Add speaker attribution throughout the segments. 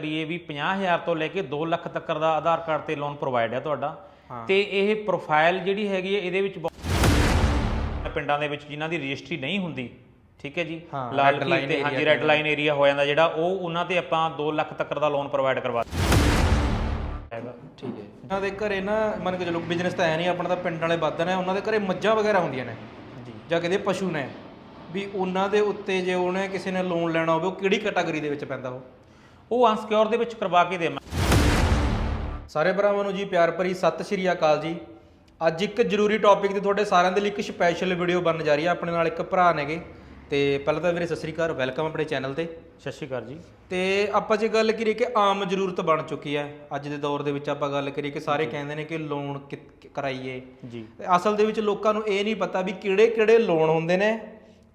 Speaker 1: ਕਰੀਏ ਵੀ 50000 ਤੋਂ ਲੈ ਕੇ 2 ਲੱਖ ਤੱਕ ਦਾ ਆਧਾਰ ਕਾਰਡ ਤੇ ਲੋਨ ਪ੍ਰੋਵਾਈਡ ਹੈ ਤੁਹਾਡਾ। ਤੇ ਇਹ ਪ੍ਰੋਫਾਈਲ ਜਿਹੜੀ ਹੈਗੀ ਹੈ ਇਹਦੇ ਵਿੱਚ ਪਿੰਡਾਂ ਦੇ ਵਿੱਚ ਜਿਨ੍ਹਾਂ ਦੀ ਰਜਿਸਟਰੀ ਨਹੀਂ ਹੁੰਦੀ ਠੀਕ ਹੈ ਜੀ? ਲਾਲ ਕੀ ਤੇ ਹਾਂਜੀ ਰੈੱਡ ਲਾਈਨ ਏਰੀਆ ਹੋ ਜਾਂਦਾ ਜਿਹੜਾ ਉਹ ਉਹਨਾਂ ਤੇ ਆਪਾਂ 2 ਲੱਖ ਤੱਕ ਦਾ ਲੋਨ ਪ੍ਰੋਵਾਈਡ ਕਰਵਾ ਹੈਗਾ
Speaker 2: ਠੀਕ ਹੈ। ਉਹਨਾਂ ਦੇ ਘਰੇ ਨਾ ਮੰਨ ਕੇ ਚਲੋ ਬਿਜ਼ਨਸ ਤਾਂ ਹੈ ਨਹੀਂ ਆਪਣਾ ਤਾਂ ਪਿੰਡ ਵਾਲੇ ਵੱਧ ਨੇ ਉਹਨਾਂ ਦੇ ਘਰੇ ਮੱਝਾਂ ਵਗੈਰਾ ਹੁੰਦੀਆਂ ਨੇ।
Speaker 1: ਜੀ
Speaker 2: ਜਾਂ ਕਿਤੇ ਪਸ਼ੂ ਨੇ। ਵੀ ਉਹਨਾਂ ਦੇ ਉੱਤੇ ਜੇ ਉਹਨੇ ਕਿਸੇ ਨੇ ਲੋਨ ਲੈਣਾ ਹੋਵੇ ਉਹ ਕਿਹੜੀ ਕੈਟਾਗਰੀ ਦੇ ਵਿੱਚ ਪੈਂਦਾ ਉਹ?
Speaker 1: ਉਹ ਅਨਸਿਕਿਉਰ ਦੇ ਵਿੱਚ ਕਰਵਾ ਕੇ ਦੇਵਾਂ।
Speaker 2: ਸਾਰੇ ਭਰਾਵਾਂ ਨੂੰ ਜੀ ਪਿਆਰ ਭਰੀ ਸਤਿ ਸ਼੍ਰੀ ਅਕਾਲ ਜੀ। ਅੱਜ ਇੱਕ ਜ਼ਰੂਰੀ ਟੌਪਿਕ ਤੇ ਤੁਹਾਡੇ ਸਾਰਿਆਂ ਦੇ ਲਈ ਇੱਕ ਸਪੈਸ਼ਲ ਵੀਡੀਓ ਬਣਨ ਜਾ ਰਹੀ ਹੈ ਆਪਣੇ ਨਾਲ ਇੱਕ ਭਰਾ ਨੇਗੇ। ਤੇ ਪਹਿਲਾਂ ਤਾਂ ਵੀਰੇ ਸਤਿ ਸ਼੍ਰੀ ਅਕਾਲ ਵੈਲਕਮ ਆਪਣੇ ਚੈਨਲ ਤੇ।
Speaker 1: ਸਤਿ ਸ਼੍ਰੀ ਅਕਾਲ ਜੀ।
Speaker 2: ਤੇ ਆਪਾਂ ਜੇ ਗੱਲ ਕਰੀਏ ਕਿ ਆਮ ਜ਼ਰੂਰਤ ਬਣ ਚੁੱਕੀ ਹੈ ਅੱਜ ਦੇ ਦੌਰ ਦੇ ਵਿੱਚ ਆਪਾਂ ਗੱਲ ਕਰੀਏ ਕਿ ਸਾਰੇ ਕਹਿੰਦੇ ਨੇ ਕਿ ਲੋਨ ਕਰਾਈਏ।
Speaker 1: ਜੀ।
Speaker 2: ਤੇ ਅਸਲ ਦੇ ਵਿੱਚ ਲੋਕਾਂ ਨੂੰ ਇਹ ਨਹੀਂ ਪਤਾ ਵੀ ਕਿਹੜੇ ਕਿਹੜੇ ਲੋਨ ਹੁੰਦੇ ਨੇ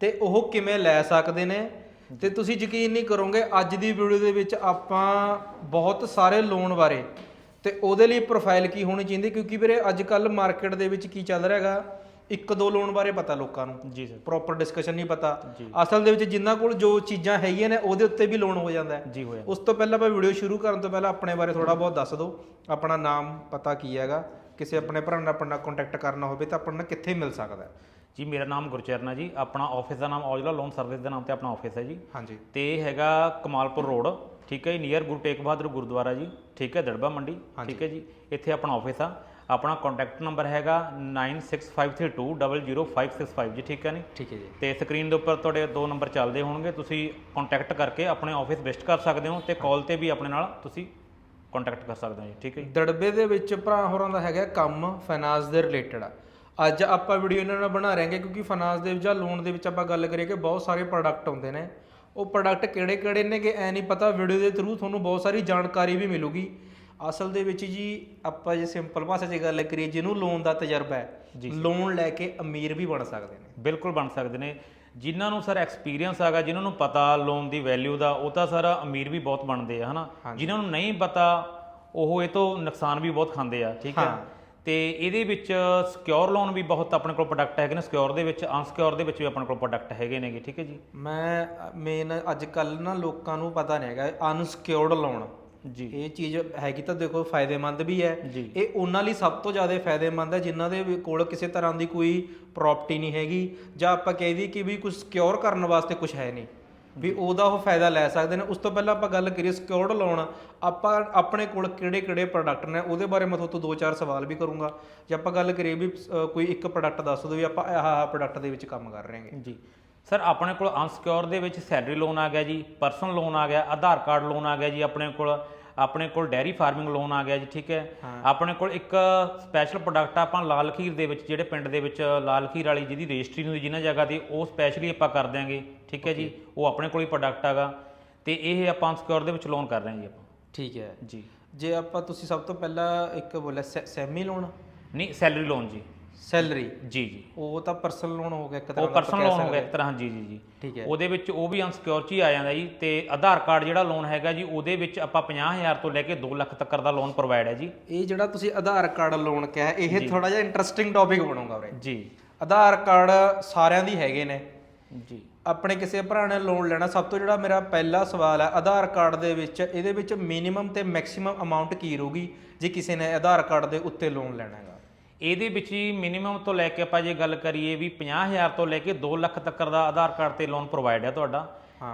Speaker 2: ਤੇ ਉਹ ਕਿਵੇਂ ਲੈ ਸਕਦੇ ਨੇ। ਤੇ ਤੁਸੀਂ ਯਕੀਨ ਨਹੀਂ ਕਰੋਗੇ ਅੱਜ ਦੀ ਵੀਡੀਓ ਦੇ ਵਿੱਚ ਆਪਾਂ ਬਹੁਤ ਸਾਰੇ ਲੋਨ ਬਾਰੇ ਤੇ ਉਹਦੇ ਲਈ ਪ੍ਰੋਫਾਈਲ ਕੀ ਹੋਣੀ ਚਾਹੀਦੀ? ਕਿਉਂਕਿ ਵੀਰੇ ਅੱਜ ਕੱਲ ਮਾਰਕੀਟ ਦੇ ਵਿੱਚ ਕੀ ਚੱਲ ਰਿਹਾ ਹੈਗਾ? ਇੱਕ ਦੋ ਲੋਨ ਬਾਰੇ ਪਤਾ ਲੋਕਾਂ ਨੂੰ।
Speaker 1: ਜੀ ਸਰ।
Speaker 2: ਪ੍ਰੋਪਰ ਡਿਸਕਸ਼ਨ ਨਹੀਂ ਪਤਾ। ਅਸਲ ਦੇ ਵਿੱਚ ਜਿਨ੍ਹਾਂ ਕੋਲ ਜੋ ਚੀਜ਼ਾਂ ਹੈਗੀਆਂ ਨੇ ਉਹਦੇ ਉੱਤੇ ਵੀ ਲੋਨ ਹੋ ਜਾਂਦਾ ਹੈ।
Speaker 1: ਜੀ ਹੋਇਆ
Speaker 2: ਉਸ ਤੋਂ ਪਹਿਲਾਂ ਆਪਾਂ ਵੀਡੀਓ ਸ਼ੁਰੂ ਕਰਨ ਤੋਂ ਪਹਿਲਾਂ ਆਪਣੇ ਬਾਰੇ ਥੋੜਾ ਬਹੁਤ ਦੱਸ ਦਿਓ। ਆਪਣਾ ਨਾਮ ਪਤਾ ਕੀ ਹੈਗਾ? ਕਿਸੇ ਆਪਣੇ ਭਰਾ ਨਾਲ ਆਪਣਾ ਕੰਟੈਕਟ ਕਰਨਾ ਹੋਵੇ ਤਾਂ ਆਪਾਂ ਨੂੰ ਕਿੱਥੇ ਮਿਲ ਸਕਦਾ ਹੈ।
Speaker 1: ਜੀ ਮੇਰਾ ਨਾਮ ਗੁਰਚਰਨ ਹੈ ਜੀ। ਆਪਣਾ ਆਫਿਸ ਦਾ ਨਾਮ ਔਜਲਾ ਲੋਨ ਸਰਵਿਸ ਦੇ ਨਾਮ ਤੇ ਆਪਣਾ ਆਫਿਸ ਹੈ ਜੀ।
Speaker 2: ਹਾਂਜੀ।
Speaker 1: ਤੇ ਇਹ ਹੈਗਾ ਕਮਾਲਪੁਰ ਰੋਡ ਠੀਕ ਹੈ ਜੀ ਨੀਅਰ ਗੁਰੂ ਤੇਗ ਬਹਾਦਰ ਗੁਰਦੁਆਰਾ ਜੀ ਠੀਕ ਹੈ ਦੜਬਾ ਮੰਡੀ ਠੀਕ ਹੈ ਜੀ। ਇੱਥੇ ਆਪਣਾ ਆਫਿਸ ਆ। ਆਪਣਾ ਕੰਟੈਕਟ ਨੰਬਰ ਹੈਗਾ 9653200565 ਜੀ ਠੀਕ ਹੈ ਨੀ?
Speaker 2: ਠੀਕ ਹੈ ਜੀ।
Speaker 1: ਤੇ ਸਕਰੀਨ ਦੇ ਉੱਪਰ ਤੁਹਾਡੇ ਦੋ ਨੰਬਰ ਚੱਲਦੇ ਹੋਣਗੇ। ਤੁਸੀਂ ਕੰਟੈਕਟ ਕਰਕੇ ਆਪਣੇ ਆਫਿਸ ਵਿਜ਼ਿਟ ਕਰ ਸਕਦੇ ਹੋ ਤੇ ਕਾਲ ਤੇ ਵੀ ਆਪਣੇ ਨਾਲ ਤੁਸੀਂ ਕੰਟੈਕਟ ਕਰ ਸਕਦੇ ਹੋ ਜੀ ਠੀਕ ਹੈ ਜੀ।
Speaker 2: ਦੜਬੇ ਦੇ ਵਿੱਚ ਭਰਾ ਹੋਰਾਂ ਦਾ ਹੈਗਾ ਕੰਮ ਫਾਈਨਾਂਸ ਦੇ ਰਿਲੇਟਡ ਆ। ਅੱਜ ਆਪਾਂ ਵੀਡੀਓ ਇਹਨਾਂ ਨਾਲ ਬਣਾ ਰਹੇ ਹਾਂ ਕਿਉਂਕਿ ਫਾਈਨਾਂਸ ਦੇ ਵਿੱਚ ਜਾਂ ਲੋਨ ਦੇ ਵਿੱਚ ਆਪਾਂ ਗੱਲ ਕਰੀਏ ਕਿ ਬਹੁਤ ਸਾਰੇ ਪ੍ਰੋਡਕਟ ਹੁੰਦੇ ਨੇ। ਉਹ ਪ੍ਰੋਡਕਟ ਕਿਹੜੇ ਕਿਹੜੇ ਨੇ ਕਿ ਐ ਨਹੀਂ ਪਤਾ ਵੀਡੀਓ ਦੇ ਥਰੂ ਤੁਹਾਨੂੰ ਬਹੁਤ ਸਾਰੀ ਜਾਣਕਾਰੀ ਵੀ ਮਿਲੂਗੀ। ਅਸਲ ਦੇ ਵਿੱਚ ਜੀ ਆਪਾਂ ਜੇ ਸਿੰਪਲ ਭਾਸ਼ਾ 'ਚ ਗੱਲ ਕਰੀਏ ਜਿਹਨੂੰ ਲੋਨ ਦਾ ਤਜਰਬਾ ਹੈ ਲੋਨ ਲੈ ਕੇ ਅਮੀਰ ਵੀ ਬਣ ਸਕਦੇ ਨੇ।
Speaker 1: ਬਿਲਕੁਲ ਬਣ ਸਕਦੇ ਨੇ। ਜਿਨ੍ਹਾਂ ਨੂੰ ਸਰ ਐਕਸਪੀਰੀਅੰਸ ਹੈਗਾ ਜਿਨ੍ਹਾਂ ਨੂੰ ਪਤਾ ਲੋਨ ਦੀ ਵੈਲਿਊ ਦਾ ਉਹ ਤਾਂ ਸਰ ਅਮੀਰ ਵੀ ਬਹੁਤ ਬਣਦੇ ਆ ਹਨਾ? ਜਿਨ੍ਹਾਂ ਨੂੰ ਨਹੀਂ ਪਤਾ ਉਹ ਇਹ ਤੋਂ ਨੁਕਸਾਨ ਵੀ ਬਹੁਤ ਖਾਂਦੇ ਆ ਠੀਕ ਹੈ। ਤੇ ਇਹਦੇ ਵਿੱਚ ਸਿਕਿਉਰ ਲੋਨ ਵੀ ਬਹੁਤ ਆਪਣੇ ਕੋਲ ਪ੍ਰੋਡਕਟ ਹੈਗੇ ਨੇ ਸਿਕਿਉਰ ਦੇ ਵਿੱਚ ਅਨਸਿਕਿਉਰ ਦੇ ਵਿੱਚ ਵੀ ਆਪਣੇ ਕੋਲ ਪ੍ਰੋਡਕਟ ਹੈਗੇ ਨੇਗੇ ਠੀਕ ਹੈ ਜੀ?
Speaker 2: ਮੈਂ ਮੇਨ ਅੱਜ ਕੱਲ ਨਾ ਲੋਕਾਂ ਨੂੰ ਪਤਾ ਨਹੀਂ ਹੈਗਾ ਅਨਸਕਿਉਰਡ ਲੋਨ
Speaker 1: ਜੀ।
Speaker 2: ਇਹ ਚੀਜ਼ ਹੈਗੀ ਤਾਂ ਦੇਖੋ ਫਾਇਦੇਮੰਦ ਵੀ ਹੈ। ਇਹ ਉਹਨਾਂ ਲਈ ਸਭ ਤੋਂ ਜ਼ਿਆਦਾ ਫਾਇਦੇਮੰਦ ਹੈ ਜਿਨ੍ਹਾਂ ਦੇ ਕੋਲ ਕਿਸੇ ਤਰ੍ਹਾਂ ਦੀ ਕੋਈ ਪ੍ਰਾਪਰਟੀ ਨਹੀਂ ਹੈਗੀ ਜਾਂ ਆਪਾਂ ਕਹਿ ਦਈਏ ਕਿ ਵੀ ਕੁਝ ਸਿਕਿਉਰ ਕਰਨ ਵਾਸਤੇ ਕੁਝ ਹੈ ਨਹੀਂ ਵੀ ਉਹਦਾ ਉਹ ਫਾਇਦਾ ਲੈ ਸਕਦੇ ਨੇ। ਉਸ ਤੋਂ ਪਹਿਲਾਂ ਆਪਾਂ ਗੱਲ ਕਰੀਏ ਸਿਕਿਉਰਡ ਲੋਨ ਆਪਾਂ ਆਪਣੇ ਕੋਲ ਕਿਹੜੇ ਕਿਹੜੇ ਪ੍ਰੋਡਕਟ ਨੇ ਉਹਦੇ ਬਾਰੇ ਮੈਂ ਤੁਹਾਨੂੰ ਦੋ ਚਾਰ ਸਵਾਲ ਵੀ ਕਰੂੰਗਾ। ਜੇ ਆਪਾਂ ਗੱਲ ਕਰੀਏ ਵੀ ਕੋਈ ਇੱਕ ਪ੍ਰੋਡਕਟ ਦੱਸ ਦਿਓ ਵੀ ਆਪਾਂ ਆਹ ਆਹ ਪ੍ਰੋਡਕਟ ਦੇ ਵਿੱਚ ਕੰਮ ਕਰ ਰਹੇ ਹਾਂਗੇ।
Speaker 1: ਜੀ। ਸਰ ਆਪਣੇ ਕੋਲ ਅਨਸਿਕਿਉਰ ਦੇ ਵਿੱਚ ਸੈਲਰੀ ਲੋਨ ਆ ਗਿਆ ਜੀ ਪਰਸਨਲ ਲੋਨ ਆ ਗਿਆ ਆਧਾਰ ਕਾਰਡ ਲੋਨ ਆ ਗਿਆ ਜੀ ਆਪਣੇ ਕੋਲ ਆਪਣੇ ਕੋਲ ਡੈਰੀ ਫਾਰਮਿੰਗ ਲੋਨ ਆ ਗਿਆ ਜੀ ਠੀਕ ਹੈ। ਆਪਣੇ ਕੋਲ ਇੱਕ ਸਪੈਸ਼ਲ ਪ੍ਰੋਡਕਟ ਆਪਾਂ ਲਾਲ ਖੀਰ ਦੇ ਵਿੱਚ ਜਿਹੜੇ ਪਿੰਡ ਦੇ ਵਿੱਚ ਲਾਲ ਖੀਰ ਵਾਲੀ ਜਿਹਦੀ ਰਜਿਸਟਰੀ ਹੋਈ ਜਿਨ੍ਹਾਂ ਜਗ੍ਹਾ ਤੇ ਉਹ ਸਪੈਸ਼ਲੀ ਆਪਾਂ ਕਰ ਦਿਆਂਗੇ। ਠੀਕ ਹੈ ਜੀ ਉਹ ਆਪਣੇ ਕੋਲ ਹੀ ਪ੍ਰੋਡਕਟ ਹੈਗਾ ਤੇ ਇਹ ਆਪਾਂ ਅਨਸਿਕਿਉਰ ਦੇ ਵਿੱਚ ਲੋਨ ਕਰ ਰਹੇ ਹਾਂ ਜੀ ਆਪਾਂ।
Speaker 2: ਠੀਕ ਹੈ।
Speaker 1: ਜੀ।
Speaker 2: ਜੇ ਆਪਾਂ ਤੁਸੀਂ ਸਭ ਤੋਂ ਪਹਿਲਾਂ ਇੱਕ ਬੋਲਿਆ ਸੈਮੀ ਲੋਨ
Speaker 1: ਨਹੀਂ ਸੈਲਰੀ ਲੋਨ ਜੀ।
Speaker 2: ਸੈਲਰੀ
Speaker 1: ਜੀ ਜੀ।
Speaker 2: ਉਹ ਤਾਂ ਪਰਸਨਲ ਲੋਨ ਹੋ ਗਿਆ ਇੱਕ
Speaker 1: ਉਹ
Speaker 2: ਤਰ੍ਹਾਂ ਦਾ
Speaker 1: ਪਰਸਨਲ ਲੋਨ ਹੋ ਗਿਆ ਇੱਕ ਤਰ੍ਹਾਂ ਜੀ ਜੀ ਜੀ।
Speaker 2: ਠੀਕ ਹੈ।
Speaker 1: ਉਹਦੇ ਵਿੱਚ ਉਹ ਵੀ ਅਨਸਿਕਿਉਰ ਚ ਹੀ ਆ ਜਾਂਦਾ ਜੀ ਤੇ ਆਧਾਰ ਕਾਰਡ ਜਿਹੜਾ ਲੋਨ ਹੈਗਾ ਜੀ ਉਹਦੇ ਵਿੱਚ ਆਪਾਂ 50000 ਤੋਂ ਲੈ ਕੇ 2 ਲੱਖ ਤੱਕ ਦਾ ਲੋਨ ਪ੍ਰੋਵਾਈਡ ਹੈ ਜੀ।
Speaker 2: ਇਹ ਜਿਹੜਾ ਤੁਸੀਂ ਆਧਾਰ ਕਾਰਡ ਲੋਨ ਕਿਹਾ ਇਹ ਥੋੜਾ ਜਿਹਾ ਇੰਟਰਸਟਿੰਗ ਟੌਪਿਕ ਬਣੂਗਾ ਵੀਰੇ
Speaker 1: ਜੀ।
Speaker 2: ਆਧਾਰ ਕਾਰਡ ਸਾਰਿਆਂ ਦੀ ਹੈਗੇ ਨੇ।
Speaker 1: ਜੀ।
Speaker 2: ਆਪਣੇ ਕਿਸੇ ਭਰਾ ਨੇ ਲੋਨ ਲੈਣਾ ਸਭ ਤੋਂ ਜਿਹੜਾ ਮੇਰਾ ਪਹਿਲਾ ਸਵਾਲ ਹੈ ਆਧਾਰ ਕਾਰਡ ਦੇ ਵਿੱਚ ਇਹਦੇ ਵਿੱਚ ਮਿਨੀਮਮ ਤੇ ਮੈਕਸਿਮਮ ਅਮਾਉਂਟ ਕੀ ਰਹੂਗੀ ਜੇ ਕਿਸੇ ਨੇ ਆਧਾਰ ਕਾਰਡ ਦੇ ਉੱਤੇ ਲੋਨ ਲੈਣਾ ਹੈਗਾ?
Speaker 1: ਇਹਦੇ ਵਿੱਚ ਹੀ ਮਿਨੀਮਮ ਤੋਂ ਲੈ ਕੇ ਆਪਾਂ ਜੇ ਗੱਲ ਕਰੀਏ ਵੀ 50000 ਤੋਂ ਲੈ ਕੇ 2 ਲੱਖ ਤੱਕ ਦਾ ਆਧਾਰ ਕਾਰਡ ਤੇ ਲੋਨ ਪ੍ਰੋਵਾਈਡ ਹੈ ਤੁਹਾਡਾ।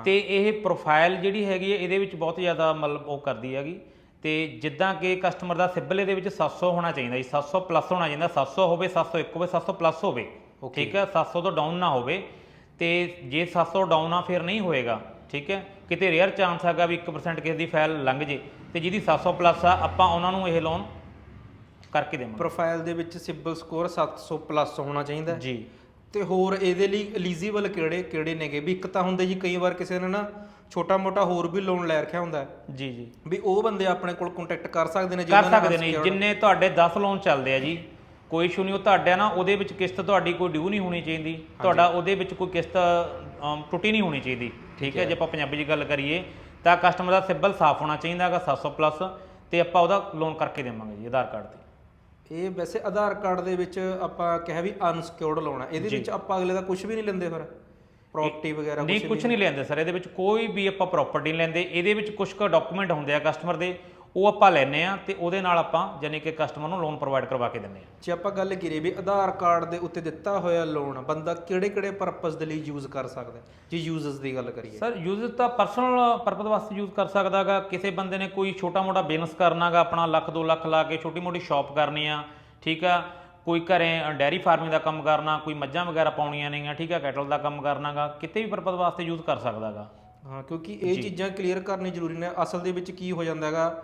Speaker 1: ਤੇ ਇਹ ਪ੍ਰੋਫਾਈਲ ਜਿਹੜੀ ਹੈਗੀ ਹੈ ਇਹਦੇ ਵਿੱਚ ਬਹੁਤ ਜ਼ਿਆਦਾ ਮਤਲਬ ਉਹ ਕਰਦੀ ਹੈਗੀ। ਤੇ ਜਿੱਦਾਂ ਕਿ ਕਸਟਮਰ ਦਾ ਸਿਬਲ ਇਹਦੇ ਵਿੱਚ 700 ਹੋਣਾ ਚਾਹੀਦਾ ਜੀ 700 ਪਲੱਸ ਹੋਣਾ ਚਾਹੀਦਾ 700 ਹੋਵੇ 701 ਹੋਵੇ 700 ਪਲੱਸ ਹੋਵੇ ਠੀਕ ਹੈ? 700 ਤੋਂ ਡਾਊਨ ਨਾ ਹੋਵੇ। ਤੇ ਜੇ 700 ਡਾਊਨ ਆ ਫਿਰ ਨਹੀਂ ਹੋਏਗਾ ਠੀਕ ਹੈ? ਕਿਤੇ ਰੇਅਰ ਚਾਂਸ ਹੈਗਾ ਵੀ 1% ਕਿਸੇ ਦੀ ਫਾਈਲ ਲੰਘ ਜੇ ਤੇ ਜਿਹਦੀ 700 ਪਲੱਸ ਆ ਆਪਾਂ ਉਹਨਾਂ ਨੂੰ ਇਹ ਲੋਨ ਕਰਕੇ ਦੇਵਾਂਗੇ।
Speaker 2: ਪ੍ਰੋਫਾਈਲ ਦੇ ਵਿੱਚ ਸਿਬਲ ਸਕੋਰ 700 ਪਲੱਸ ਹੋਣਾ ਚਾਹੀਦਾ।
Speaker 1: ਜੀ।
Speaker 2: ਤੇ ਹੋਰ ਇਹਦੇ ਲਈ ਐਲੀਜੀਬਲ ਕਿਹੜੇ ਕਿਹੜੇ ਨੇਗੇ? ਵੀ ਇੱਕ ਤਾਂ ਹੁੰਦੇ ਜੀ ਕਈ ਵਾਰ ਕਿਸੇ ਨੇ ਨਾ ਛੋਟਾ ਮੋਟਾ ਹੋਰ ਵੀ ਲੋਨ ਲੈ ਰੱਖਿਆ ਹੁੰਦਾ।
Speaker 1: ਜੀ ਜੀ।
Speaker 2: ਵੀ ਉਹ ਬੰਦੇ ਆਪਣੇ ਕੋਲ ਕੰਟੈਕਟ ਕਰ ਸਕਦੇ ਨੇ
Speaker 1: ਕਰ ਸਕਦੇ ਨੇ ਜਿੰਨੇ ਤੁਹਾਡੇ 10 ਲੋਨ ਚੱਲਦੇ ਆ ਜੀ ਕੋਈ ਇਸ਼ੂ ਨਹੀਂ ਉਹ ਤੁਹਾਡਾ ਨਾ ਉਹਦੇ ਵਿੱਚ ਕਿਸ਼ਤ ਤੁਹਾਡੀ ਕੋਈ ਡਿਊ ਨਹੀਂ ਹੋਣੀ ਚਾਹੀਦੀ। ਤੁਹਾਡਾ ਉਹਦੇ ਵਿੱਚ ਕੋਈ ਕਿਸ਼ਤ ਅਮ, ਟੁੱਟੀ ਨਹੀਂ ਹੋਣੀ ਚਾਹੀਦੀ। ਠੀਕ ਹੈ ਜੇ ਆਪਾਂ ਪੰਜਾਬੀ 'ਚ ਗੱਲ ਕਰੀਏ ਤਾਂ ਕਸਟਮਰ ਦਾ ਸਿਬਲ ਸਾਫ਼ ਹੋਣਾ ਚਾਹੀਦਾ ਹੈਗਾ 700 ਪਲੱਸ ਤੇ ਆਪਾਂ ਉਹਦਾ ਲੋਨ ਕਰਕੇ ਦੇਵਾਂਗੇ ਜੀ ਆਧਾਰ ਕਾਰਡ ਤੇ।
Speaker 2: ਇਹ ਵੈਸੇ ਆਧਾਰ ਕਾਰਡ ਦੇ ਵਿੱਚ ਆਪਾਂ ਕਿਹਾ ਵੀ ਅਨਸਕਿਉਰਡ ਲੋਨ ਹੈ ਇਹਦੇ ਵਿੱਚ ਆਪਾਂ ਅਗਲੇ ਦਾ ਕੁਝ ਵੀ ਨਹੀਂ ਲੈਂਦੇ ਫਿਰ? ਪ੍ਰਾਪਰਟੀ ਵਗੈਰਾ
Speaker 1: ਨਹੀਂ ਕੁਝ ਨਹੀਂ। ਲੈਂਦੇ ਸਰ ਇਹਦੇ ਵਿੱਚ ਕੋਈ ਵੀ ਆਪਾਂ ਪ੍ਰਾਪਰਟੀ ਨਹੀਂ ਲੈਂਦੇ। ਇਹਦੇ ਵਿੱਚ ਕੁਝ ਕੁ ਡਾਕੂਮੈਂਟ ਹੁੰਦੇ ਆ ਕਸਟਮਰ ਦੇ। ਉਹ ਆਪਾਂ ਲੈਨੇ ਆ ਤੇ ਉਹਦੇ ਨਾਲ ਆਪਾਂ ਯਾਨੀ ਕਿ ਕਸਟਮਰ ਨੂੰ ਲੋਨ ਪ੍ਰੋਵਾਈਡ ਕਰਵਾ ਕੇ ਦਿੰਦੇ ਆ
Speaker 2: ਜੇ ਆਪਾਂ ਗੱਲ ਕਰੀਏ ਵੀ ਆਧਾਰ ਕਾਰਡ ਦੇ ਉੱਤੇ ਦਿੱਤਾ ਹੋਇਆ ਲੋਨ ਬੰਦਾ ਕਿਹੜੇ ਕਿਹੜੇ ਪਰਪਸ ਦੇ ਲਈ ਯੂਜ਼ ਕਰ ਸਕਦਾ? ਜੇ ਯੂਜ਼ਸ ਦੀ ਗੱਲ ਕਰੀਏ।
Speaker 1: ਸਰ ਯੂਜ਼ ਤਾਂ ਪਰਸਨਲ ਪਰਪਸ ਵਾਸਤੇ ਯੂਜ਼ ਕਰ ਸਕਦਾਗਾ ਕਿਸੇ ਬੰਦੇ ਨੇ ਕੋਈ ਛੋਟਾ ਮੋਟਾ ਬਿਜ਼ਨਸ ਕਰਨਾਗਾ ਆਪਣਾ ਲੱਖ 2 ਲੱਖ ਲਾ ਕੇ ਛੋਟੀ ਮੋਟੀ ਸ਼ਾਪ ਕਰਨੀ ਆ ਠੀਕ ਆ। ਕੋਈ ਘਰੇ ਡੈਰੀ ਫਾਰਮਿੰਗ ਦਾ ਕੰਮ ਕਰਨਾ ਕੋਈ ਮੱਝਾਂ ਵਗੈਰਾ ਪਾਉਣੀਆਂ ਨੇਗੀਆਂ ਠੀਕ ਆ ਕੈਟਲ ਦਾ ਕੰਮ ਕਰਨਾਗਾ ਕਿਤੇ ਵੀ ਪਰਪਸ ਵਾਸਤੇ ਯੂਜ਼ ਕਰ ਸਕਦਾਗਾ
Speaker 2: ਹਾਂ ਕਿਉਂਕਿ ਇਹ ਚੀਜ਼ਾਂ ਕਲੀਅਰ ਕਰਨੀ ਜ਼ਰੂਰੀ ਨੇ। ਅਸਲ ਦੇ ਵਿੱਚ ਕੀ ਹੋ ਜਾਂਦਾ ਹੈਗਾ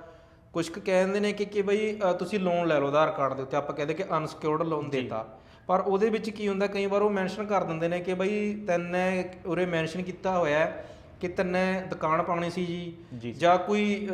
Speaker 2: ਕੁਝ ਕੁ ਕਹਿੰਦੇ ਨੇ ਕਿ ਕਿ ਬਈ ਅ, ਤੁਸੀਂ ਲੋਨ ਲੈ ਲਓ ਆਧਾਰ ਕਾਰਡ ਦੇ ਉੱਤੇ। ਆਪਾਂ ਕਹਿੰਦੇ ਕਿ ਅਨਸਿਕਿਉਰਡ ਲੋਨ ਦੇਤਾ। ਪਰ ਉਹਦੇ ਵਿੱਚ ਕੀ ਹੁੰਦਾ ਕਈ ਵਾਰ ਉਹ ਮੈਂਸ਼ਨ ਕਰ ਦਿੰਦੇ ਨੇ ਕਿ ਬਈ ਤੈਨੇ ਉਰੇ ਮੈਂਸ਼ਨ ਕੀਤਾ ਹੋਇਆ ਹੈ ਕਿ ਤੈਨੇ ਦੁਕਾਨ ਪਾਉਣੀ ਸੀ ਜੀ। ਜਾਂ। ਕੋਈ ਅ,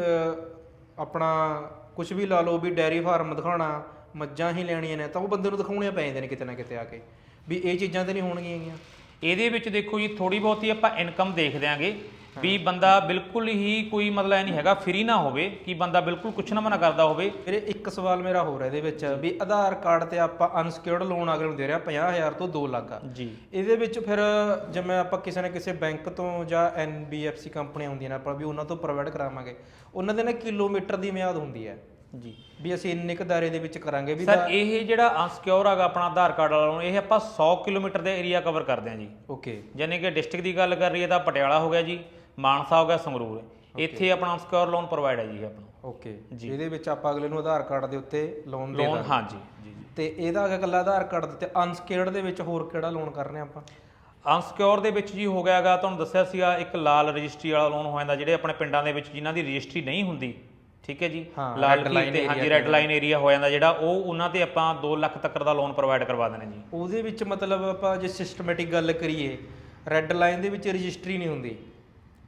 Speaker 2: ਆਪਣਾ ਕੁਝ ਵੀ ਲਾ ਲਓ ਵੀ ਡੈਰੀ ਫਾਰਮ ਦਿਖਾਉਣਾ ਮੱਝਾਂ ਹੀ ਲੈਣੀਆਂ ਨੇ ਤਾਂ ਉਹ ਬੰਦੇ ਨੂੰ ਦਿਖਾਉਣੀਆਂ ਪੈ ਜਾਂਦੇ ਨੇ ਕਿਤੇ ਨਾ ਕਿਤੇ ਆ ਕੇ। ਵੀ ਇਹ ਚੀਜ਼ਾਂ ਤੇ ਨਹੀਂ ਹੋਣਗੀਆਂ ਹੈਗੀਆਂ।
Speaker 1: ਇਹਦੇ ਵਿੱਚ ਦੇਖੋ ਜੀ ਥੋੜੀ ਬਹੁਤੀ ਆਪਾਂ ਇਨਕਮ ਦੇਖ ਦਿਆਂਗੇ ਵੀ ਬੰਦਾ ਬਿਲਕੁਲ ਹੀ ਕੋਈ ਮਤਲਬ ਇਹ ਨਹੀਂ ਹੈਗਾ ਫ੍ਰੀ ਨਾ ਹੋਵੇ ਕਿ ਬੰਦਾ ਬਿਲਕੁਲ ਕੁਛ ਨਾ ਮਨਾ ਕਰਦਾ ਹੋਵੇ।
Speaker 2: ਵੀਰੇ ਇੱਕ ਸਵਾਲ ਮੇਰਾ ਹੋਰ ਹੈ ਇਹਦੇ ਵਿੱਚ ਵੀ ਆਧਾਰ ਕਾਰਡ ਤੇ ਆਪਾਂ ਅਨਸਿਕਿਉਰਡ ਲੋਨ ਅਗਲੇ ਨੂੰ ਦੇ ਰਿਹਾ 50000 ਤੋਂ 2 ਲੱਖ। ਆ
Speaker 1: ਜੀ।
Speaker 2: ਇਹਦੇ ਵਿੱਚ ਫਿਰ ਜਿਵੇਂ ਆਪਾਂ ਕਿਸੇ ਨਾ ਕਿਸੇ ਬੈਂਕ ਤੋਂ ਜਾਂ NBFC ਕੰਪਨੀਆਂ ਹੁੰਦੀਆਂ ਨੇ ਆਪਾਂ ਵੀ ਉਹਨਾਂ ਤੋਂ ਪ੍ਰੋਵਾਈਡ ਕਰਾਵਾਂਗੇ। ਉਹਨਾਂ ਦੇ ਨਾ ਕਿਲੋਮੀਟਰ ਦੀ ਮਿਆਦ ਹੁੰਦੀ ਹੈ।
Speaker 1: ਜੀ।
Speaker 2: ਵੀ ਅਸੀਂ ਇੰਨੇ ਕੁ ਦਾਇਰੇ ਦੇ ਵਿੱਚ ਕਰਾਂਗੇ ਵੀ
Speaker 1: ਸਰ ਇਹ ਜਿਹੜਾ ਅਨਸਿਕਿਉਰ ਹੈਗਾ ਆਪਣਾ ਆਧਾਰ ਕਾਰਡ ਵਾਲਾ ਲੋਨ ਇਹ ਆਪਾਂ 100 ਕਿਲੋਮੀਟਰ ਦੇ ਏਰੀਆ ਕਵਰ ਕਰਦੇ ਹਾਂ ਜੀ।
Speaker 2: ਓਕੇ
Speaker 1: ਯਾਨੀ ਕਿ ਡਿਸਟ੍ਰਿਕਟ ਦੀ ਗੱਲ ਕਰ ਰਹੀਏ ਤਾਂ ਪਟਿਆਲਾ ਹੋ ਗਿਆ ਜੀ। ਮਾਨਸਾ ਹੋ ਗਿਆ ਸੰਗਰੂਰ ਇੱਥੇ ਆਪਣਾ ਅਨਸਿਕਿਉਰ ਲੋਨ ਪ੍ਰੋਵਾਈਡ ਹੈ ਜੀ ਇਹ ਆਪਣਾ।
Speaker 2: ਓਕੇ ਇਹਦੇ ਵਿੱਚ ਆਪਾਂ ਅਗਲੇ ਨੂੰ ਆਧਾਰ ਕਾਰਡ ਦੇ ਉੱਤੇ ਲੋਨ ਦੇ
Speaker 1: ਲੋਨ ਹਾਂ ਜੀ
Speaker 2: ਤੇ ਇਹਦਾ ਅਗਰ ਇਕੱਲਾ ਆਧਾਰ ਕਾਰਡ ਦੇ ਉੱਤੇ ਅਨਸਿਕਿਉਰਡ ਦੇ ਵਿੱਚ ਹੋਰ ਕਿਹੜਾ ਲੋਨ ਕਰ ਰਹੇ ਆਪਾਂ?
Speaker 1: ਅਨਸਿਕਿਉਰ ਦੇ ਵਿੱਚ ਜੀ ਹੋ ਗਿਆਗਾ ਤੁਹਾਨੂੰ ਦੱਸਿਆ ਸੀਗਾ ਇੱਕ ਲਾਲ ਰਜਿਸਟਰੀ ਵਾਲਾ ਲੋਨ ਹੋ ਜਾਂਦਾ ਜਿਹੜੇ ਆਪਣੇ ਪਿੰਡਾਂ ਦੇ ਵਿੱਚ ਜਿਨ੍ਹਾਂ ਦੀ ਰਜਿਸਟਰੀ ਨਹੀਂ ਹੁੰਦੀ ਠੀਕ ਹੈ ਜੀ? ਲਾਲ
Speaker 2: line
Speaker 1: ਤੇ ਹਾਂਜੀ ਰੈੱਡ ਲਾਈਨ ਏਰੀਆ ਹੋ ਜਾਂਦਾ ਜਿਹੜਾ ਉਹ ਉਹਨਾਂ ਤੇ ਆਪਾਂ 2 ਲੱਖ ਤੱਕ ਦਾ ਲੋਨ ਪ੍ਰੋਵਾਈਡ ਕਰਵਾ ਦੇਣਾ ਜੀ।
Speaker 2: ਉਹਦੇ ਵਿੱਚ ਮਤਲਬ ਆਪਾਂ ਜੇ ਸਿਸਟਮੈਟਿਕ ਗੱਲ ਕਰੀਏ ਰੈੱਡ ਲਾਈਨ ਦੇ ਵਿੱਚ ਰਜਿਸਟਰੀ ਨਹੀਂ ਹੁੰਦੀ।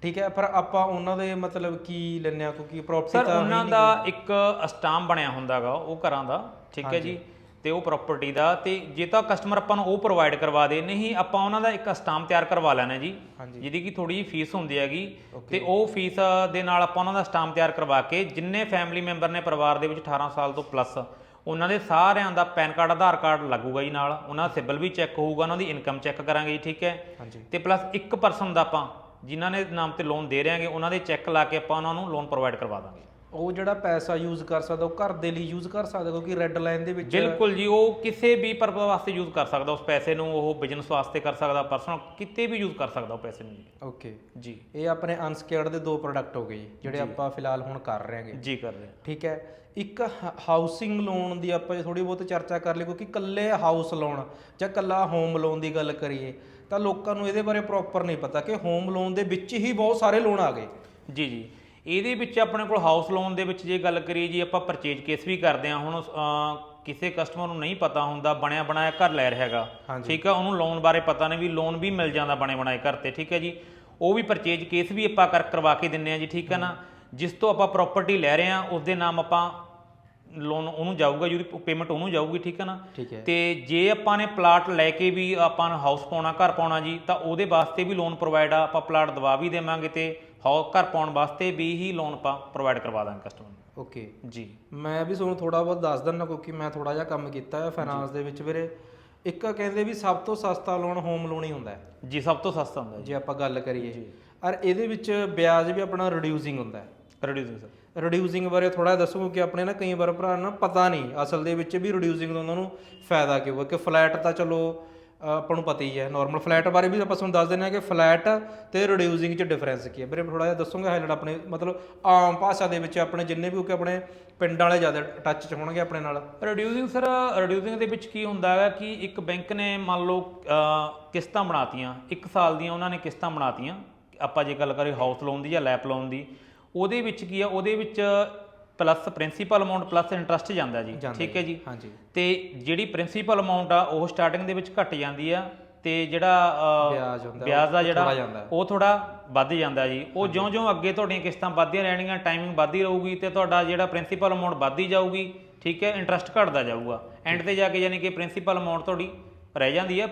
Speaker 2: ਠੀਕ ਹੈ ਪਰ ਆਪਾਂ ਉਹਨਾਂ ਦੇ ਮਤਲਬ ਕੀ ਲੈਂਦੇ ਆ ਕਿਉਂਕਿ ਪ੍ਰਾਪਰਟੀ
Speaker 1: ਸਰ
Speaker 2: ਤਾਂ
Speaker 1: ਉਹਨਾਂ ਦਾ ਇੱਕ ਸਟਾਮ ਬਣਿਆ ਹੁੰਦਾਗਾ ਉਹ ਘਰਾਂ ਦਾ ਠੀਕ ਹੈ ਜੀ? ਤੇ ਉਹ ਪ੍ਰਾਪਰਟੀ ਦਾ ਤੇ ਜੇ ਤਾਂ ਕਸਟਮਰ ਆਪਾਂ ਨੂੰ ਉਹ ਪ੍ਰੋਵਾਈਡ ਕਰਵਾ ਦੇ ਨਹੀਂ ਆਪਾਂ ਉਹਨਾਂ ਦਾ ਇੱਕ ਸਟਾਮ ਤਿਆਰ ਕਰਵਾ ਲੈਣਾ ਜੀ। ਜਿਹਦੀ ਕਿ ਥੋੜੀ ਜਿਹੀ ਫੀਸ ਹੁੰਦੀ ਹੈਗੀ। ਤੇ ਉਹ ਫੀਸ ਦੇ ਨਾਲ ਆਪਾਂ ਉਹਨਾਂ ਦਾ ਸਟਾਮ ਤਿਆਰ ਕਰਵਾ ਕੇ ਜਿੰਨੇ ਫੈਮਿਲੀ ਮੈਂਬਰ ਨੇ ਪਰਿਵਾਰ ਦੇ ਵਿੱਚ 18 ਸਾਲ ਤੋਂ ਪਲੱਸ ਉਹਨਾਂ ਦੇ ਸਾਰਿਆਂ ਦਾ ਪੈਨ ਕਾਰਡ ਆਧਾਰ ਕਾਰਡ ਲੱਗੂਗਾ ਜੀ ਨਾਲ। ਉਹਨਾਂ ਦਾ ਸਿਬਲ ਵੀ ਚੈੱਕ ਹੋਊਗਾ ਉਹਨਾਂ ਦੀ ਇਨਕਮ ਚੈੱਕ ਕਰਾਂਗੇ ਜੀ ਠੀਕ ਹੈ? ਤੇ ਪਲੱਸ ਇੱਕ ਪਰਸਨ ਦਾ ਆਪਾਂ ਜਿਨ੍ਹਾਂ ਨੇ ਨਾਮ ਤੇ ਲੋਨ ਦੇ ਰਹੇਗੇ ਉਹਨਾਂ ਦੇ ਚੈੱਕ ਲਾ ਕੇ ਆਪਾਂ ਉਹਨਾਂ ਨੂੰ ਲੋਨ ਪ੍ਰੋਵਾਈਡ ਕਰਵਾ ਦਾਂਗੇ।
Speaker 2: ਉਹ ਜਿਹੜਾ ਪੈਸਾ ਯੂਜ਼ ਕਰ ਸਕਦਾ ਉਹ ਘਰ ਦੇ ਲਈ ਯੂਜ਼ ਕਰ ਸਕਦਾ ਕਿਉਂਕਿ ਰੈੱਡ ਲਾਈਨ ਦੇ ਵਿੱਚ
Speaker 1: ਬਿਲਕੁਲ ਜੀ ਉਹ ਕਿਸੇ ਵੀ ਪਰਪਸ ਵਾਸਤੇ ਯੂਜ਼ ਕਰ ਸਕਦਾ ਉਸ ਪੈਸੇ ਨੂੰ ਉਹ ਬਿਜ਼ਨਸ ਵਾਸਤੇ ਕਰ ਸਕਦਾ ਪਰਸਨਲ ਕਿਤੇ ਵੀ ਯੂਜ਼ ਕਰ ਸਕਦਾ ਉਹ ਪੈਸੇ ਨੂੰ ਜੀ।
Speaker 2: ਓਕੇ
Speaker 1: ਜੀ।
Speaker 2: ਇਹ ਆਪਣੇ ਅਨਸਕਿਉਰਡ ਦੇ ਦੋ ਪ੍ਰੋਡਕਟ ਹੋ ਗਏ ਜੀ, ਜਿਹੜੇ ਆਪਾਂ ਫਿਲਹਾਲ ਹੁਣ ਕਰ ਰਹੇ ਹਾਂਗੇ।
Speaker 1: ਜੀ ਕਰ ਰਹੇ
Speaker 2: ਠੀਕ ਹੈ ਇੱਕ ਹਾਊਸਿੰਗ ਲੋਨ ਦੀ ਆਪਾਂ ਥੋੜੀ ਬਹੁਤ ਚਰਚਾ ਕਰ ਲਈ ਕਿਉਂਕਿ ਕੱਲੇ ਹਾਊਸ ਲੋਨ ਜਾਂ ਕੱਲਾ ਹੋਮ ਲੋਨ ਦੀ ਗੱਲ ਕਰੀਏ ਤਾਂ ਲੋਕਾਂ ਨੂੰ ਇਹਦੇ ਬਾਰੇ ਪ੍ਰੋਪਰ ਨਹੀਂ ਪਤਾ ਕਿ ਹੋਮ ਲੋਨ ਦੇ ਵਿੱਚ ਹੀ ਬਹੁਤ ਸਾਰੇ ਲੋਨ ਆ ਗਏ।
Speaker 1: ਜੀ ਜੀ। ਇਹਦੇ ਵਿੱਚ ਆਪਣੇ ਕੋਲ ਹਾਊਸ ਲੋਨ ਦੇ ਵਿੱਚ ਜੇ ਗੱਲ ਕਰੀਏ ਜੀ ਆਪਾਂ ਪਰਚੇਜ ਕੇਸ ਵੀ ਕਰਦੇ ਹਾਂ। ਹੁਣ ਕਿਸੇ ਕਸਟਮਰ ਨੂੰ ਨਹੀਂ ਪਤਾ ਹੁੰਦਾ ਬਣਿਆ ਬਣਾਇਆ ਘਰ ਲੈ ਰਿਹਾ ਹੈਗਾ। ਠੀਕ ਹੈ ਉਹਨੂੰ ਲੋਨ ਬਾਰੇ ਪਤਾ ਨਹੀਂ ਵੀ ਲੋਨ ਵੀ ਮਿਲ ਜਾਂਦਾ ਬਣੇ ਬਣਾਏ ਘਰ ਤੇ ਠੀਕ ਹੈ ਜੀ। ਉਹ ਵੀ ਪਰਚੇਜ ਕੇਸ ਵੀ ਆਪਾਂ ਕਰ ਕਰਵਾ ਕੇ ਦਿੰਨੇ ਆ ਜੀ ਠੀਕ ਹੈ ਨਾ। ਜਿਸ ਤੋਂ ਆਪਾਂ ਪ੍ਰਾਪਰਟੀ ਲੈ ਰਹੇ ਹਾਂ ਉਸ ਦੇ ਨਾਮ ਆਪਾਂ ਲੋਨ ਉਹਨੂੰ ਜਾਊਗਾ ਜਿਹਦੀ ਪੇਮੈਂਟ ਉਹਨੂੰ ਜਾਊਗੀ ਠੀਕ ਹੈ ਨਾ?
Speaker 2: ਠੀਕ ਹੈ।
Speaker 1: ਤੇ ਜੇ ਆਪਾਂ ਨੇ ਪਲਾਟ ਲੈ ਕੇ ਵੀ ਆਪਾਂ ਨੂੰ ਹਾਊਸ ਪਾਉਣਾ ਘਰ ਪਾਉਣਾ ਜੀ ਤਾਂ ਉਹਦੇ ਵਾਸਤੇ ਵੀ ਲੋਨ ਪ੍ਰੋਵਾਈਡ ਆ ਆਪਾਂ ਪਲਾਟ ਦਵਾ ਵੀ ਦੇਵਾਂਗੇ ਤੇ ਹਾਊ ਘਰ ਪਾਉਣ ਵਾਸਤੇ ਵੀ ਹੀ ਲੋਨ ਆਪਾਂ ਪ੍ਰੋਵਾਈਡ ਕਰਵਾ ਦਾਂਗੇ ਕਸਟਮਰ ਨੂੰ।
Speaker 2: ਓਕੇ
Speaker 1: ਜੀ।
Speaker 2: ਮੈਂ ਵੀ ਤੁਹਾਨੂੰ ਥੋੜਾ ਬਹੁਤ ਦੱਸ ਦਿੰਦਾ ਕਿਉਂਕਿ ਮੈਂ ਥੋੜਾ ਜਿਹਾ ਕੰਮ ਕੀਤਾ ਹੈ ਫਾਈਨਾਂਸ ਦੇ ਵਿੱਚ ਵੀਰੇ। ਇੱਕ ਕਹਿੰਦੇ ਵੀ ਸਭ ਤੋਂ ਸਸਤਾ ਲੋਨ ਹੋਮ ਲੋਨ ਹੀ ਹੁੰਦਾ ਹੈ।
Speaker 1: ਜੀ ਸਭ ਤੋਂ ਸਸਤਾ ਹੁੰਦਾ
Speaker 2: ਜੇ। ਆਪਾਂ ਗੱਲ ਕਰੀਏ। ਔਰ ਇਹਦੇ ਵਿੱਚ ਵਿਆਜ ਵੀ ਆਪਣਾ ਰਿਡਿਊਸਿੰਗ ਹੁੰਦਾ ਹੈ।
Speaker 1: ਜੀ ਰਿਡਿਊਸਿੰਗ ਸਰ
Speaker 2: ਰਿਡਿਊਸਿੰਗ ਬਾਰੇ ਥੋੜਾ ਦੱਸੋ ਕਿ ਆਪਣੇ ਨਾ ਕਈ ਵਾਰ ਭਰਾ ਨਾ ਪਤਾ ਨਹੀਂ, ਅਸਲ ਦੇ ਵਿੱਚ ਵੀ ਰਿਡਿਊਸਿੰਗ ਦਾ ਉਹਨਾਂ ਨੂੰ ਫਾਇਦਾ ਕਿਉਂ ਹੈ? ਕਿ ਫਲੈਟ ਤਾਂ ਚਲੋ ਆਪਾਂ ਨੂੰ ਪਤਾ ਹੀ ਹੈ ਨਾਰਮਲ ਫਲੈਟ ਬਾਰੇ ਵੀ ਆਪਾਂ ਤੁਹਾਨੂੰ ਦੱਸ ਦਿੰਦੇ ਹਾਂ ਕਿ ਫਲੈਟ ਤੇ ਰਿਡਿਊਸਿੰਗ 'ਚ ਡਿਫਰੈਂਸ ਕੀ ਹੈ। ਵੀਰੇ ਥੋੜਾ ਜਿਹਾ ਦੱਸੋਗੇ ਹਾਈਲਾਈਟ ਆਪਣੇ, ਮਤਲਬ ਆਮ ਭਾਸ਼ਾ ਦੇ ਵਿੱਚ ਆਪਣੇ ਜਿੰਨੇ ਵੀ ਕਿ ਆਪਣੇ ਪਿੰਡਾਂ ਵਾਲੇ ਜ਼ਿਆਦਾ ਟੱਚ 'ਚ ਹੋਣਗੇ ਆਪਣੇ ਨਾਲ?
Speaker 1: ਰਿਡਿਊਸਿੰਗ ਸਰ ਰਿਡਿਊਸਿੰਗ ਦੇ ਵਿੱਚ ਕੀ ਹੁੰਦਾ ਹੈਗਾ ਕਿ ਇੱਕ ਬੈਂਕ ਨੇ ਮੰਨ ਲਓ ਕਿਸ਼ਤਾਂ ਬਣਾਤੀਆਂ 1 ਸਾਲ ਦੀਆਂ ਉਹਨਾਂ ਨੇ ਕਿਸ਼ਤਾਂ ਬਣਾਤੀਆਂ। ਆਪਾਂ ਜੇ ਗੱਲ ਕਰੀਏ ਹਾਊਸ ਲੋਨ ਦੀ ਜਾਂ ਲੈਪ ਲੋਨ ਦੀ ਉਹਦੇ ਵਿੱਚ ਕੀ ਆ ਉਹਦੇ ਵਿੱਚ plus principal amount plus interest ਜਾਂਦਾ ਜੀ ਠੀਕ ਹੈ ਜੀ
Speaker 2: ਹਾਂਜੀ।
Speaker 1: ਤੇ ਜਿਹੜੀ ਪ੍ਰਿੰਸੀਪਲ ਅਮਾਉਂਟ ਆ ਉਹ ਸਟਾਰਟਿੰਗ ਦੇ ਵਿੱਚ ਘਟ ਜਾਂਦੀ ਆ ਤੇ ਜਿਹੜਾ
Speaker 2: ਵਿਆਜ
Speaker 1: ਦਾ ਜਿਹੜਾ। ਉਹ ਥੋੜਾ ਵੱਧ ਜਾਂਦਾ ਜੀ। ਉਹ ਜਿਉਂ-ਜਿਉਂ ਅੱਗੇ ਤੁਹਾਡੀਆਂ ਕਿਸ਼ਤਾਂ ਵੱਧਦੀਆਂ ਰਹਿਣਗੀਆਂ ਟਾਈਮਿੰਗ ਵੱਧਦੀ ਰਹੂਗੀ ਤੇ ਤੁਹਾਡਾ ਜਿਹੜਾ ਪ੍ਰਿੰਸੀਪਲ ਅਮਾਉਂਟ ਵੱਧਦੀ ਜਾਊਗੀ ਠੀਕ ਹੈ? ਇੰਟਰਸਟ ਘਟਦਾ ਜਾਊਗਾ। ਐਂਡ ਤੇ ਜਾ ਕੇ ਯਾਨੀ ਕਿ ਪ੍ਰਿੰਸੀਪਲ ਅਮਾਉਂਟ ਤੁਹਾਡੀ ਰਹਿ ਜਾਂਦੀ ਹੈ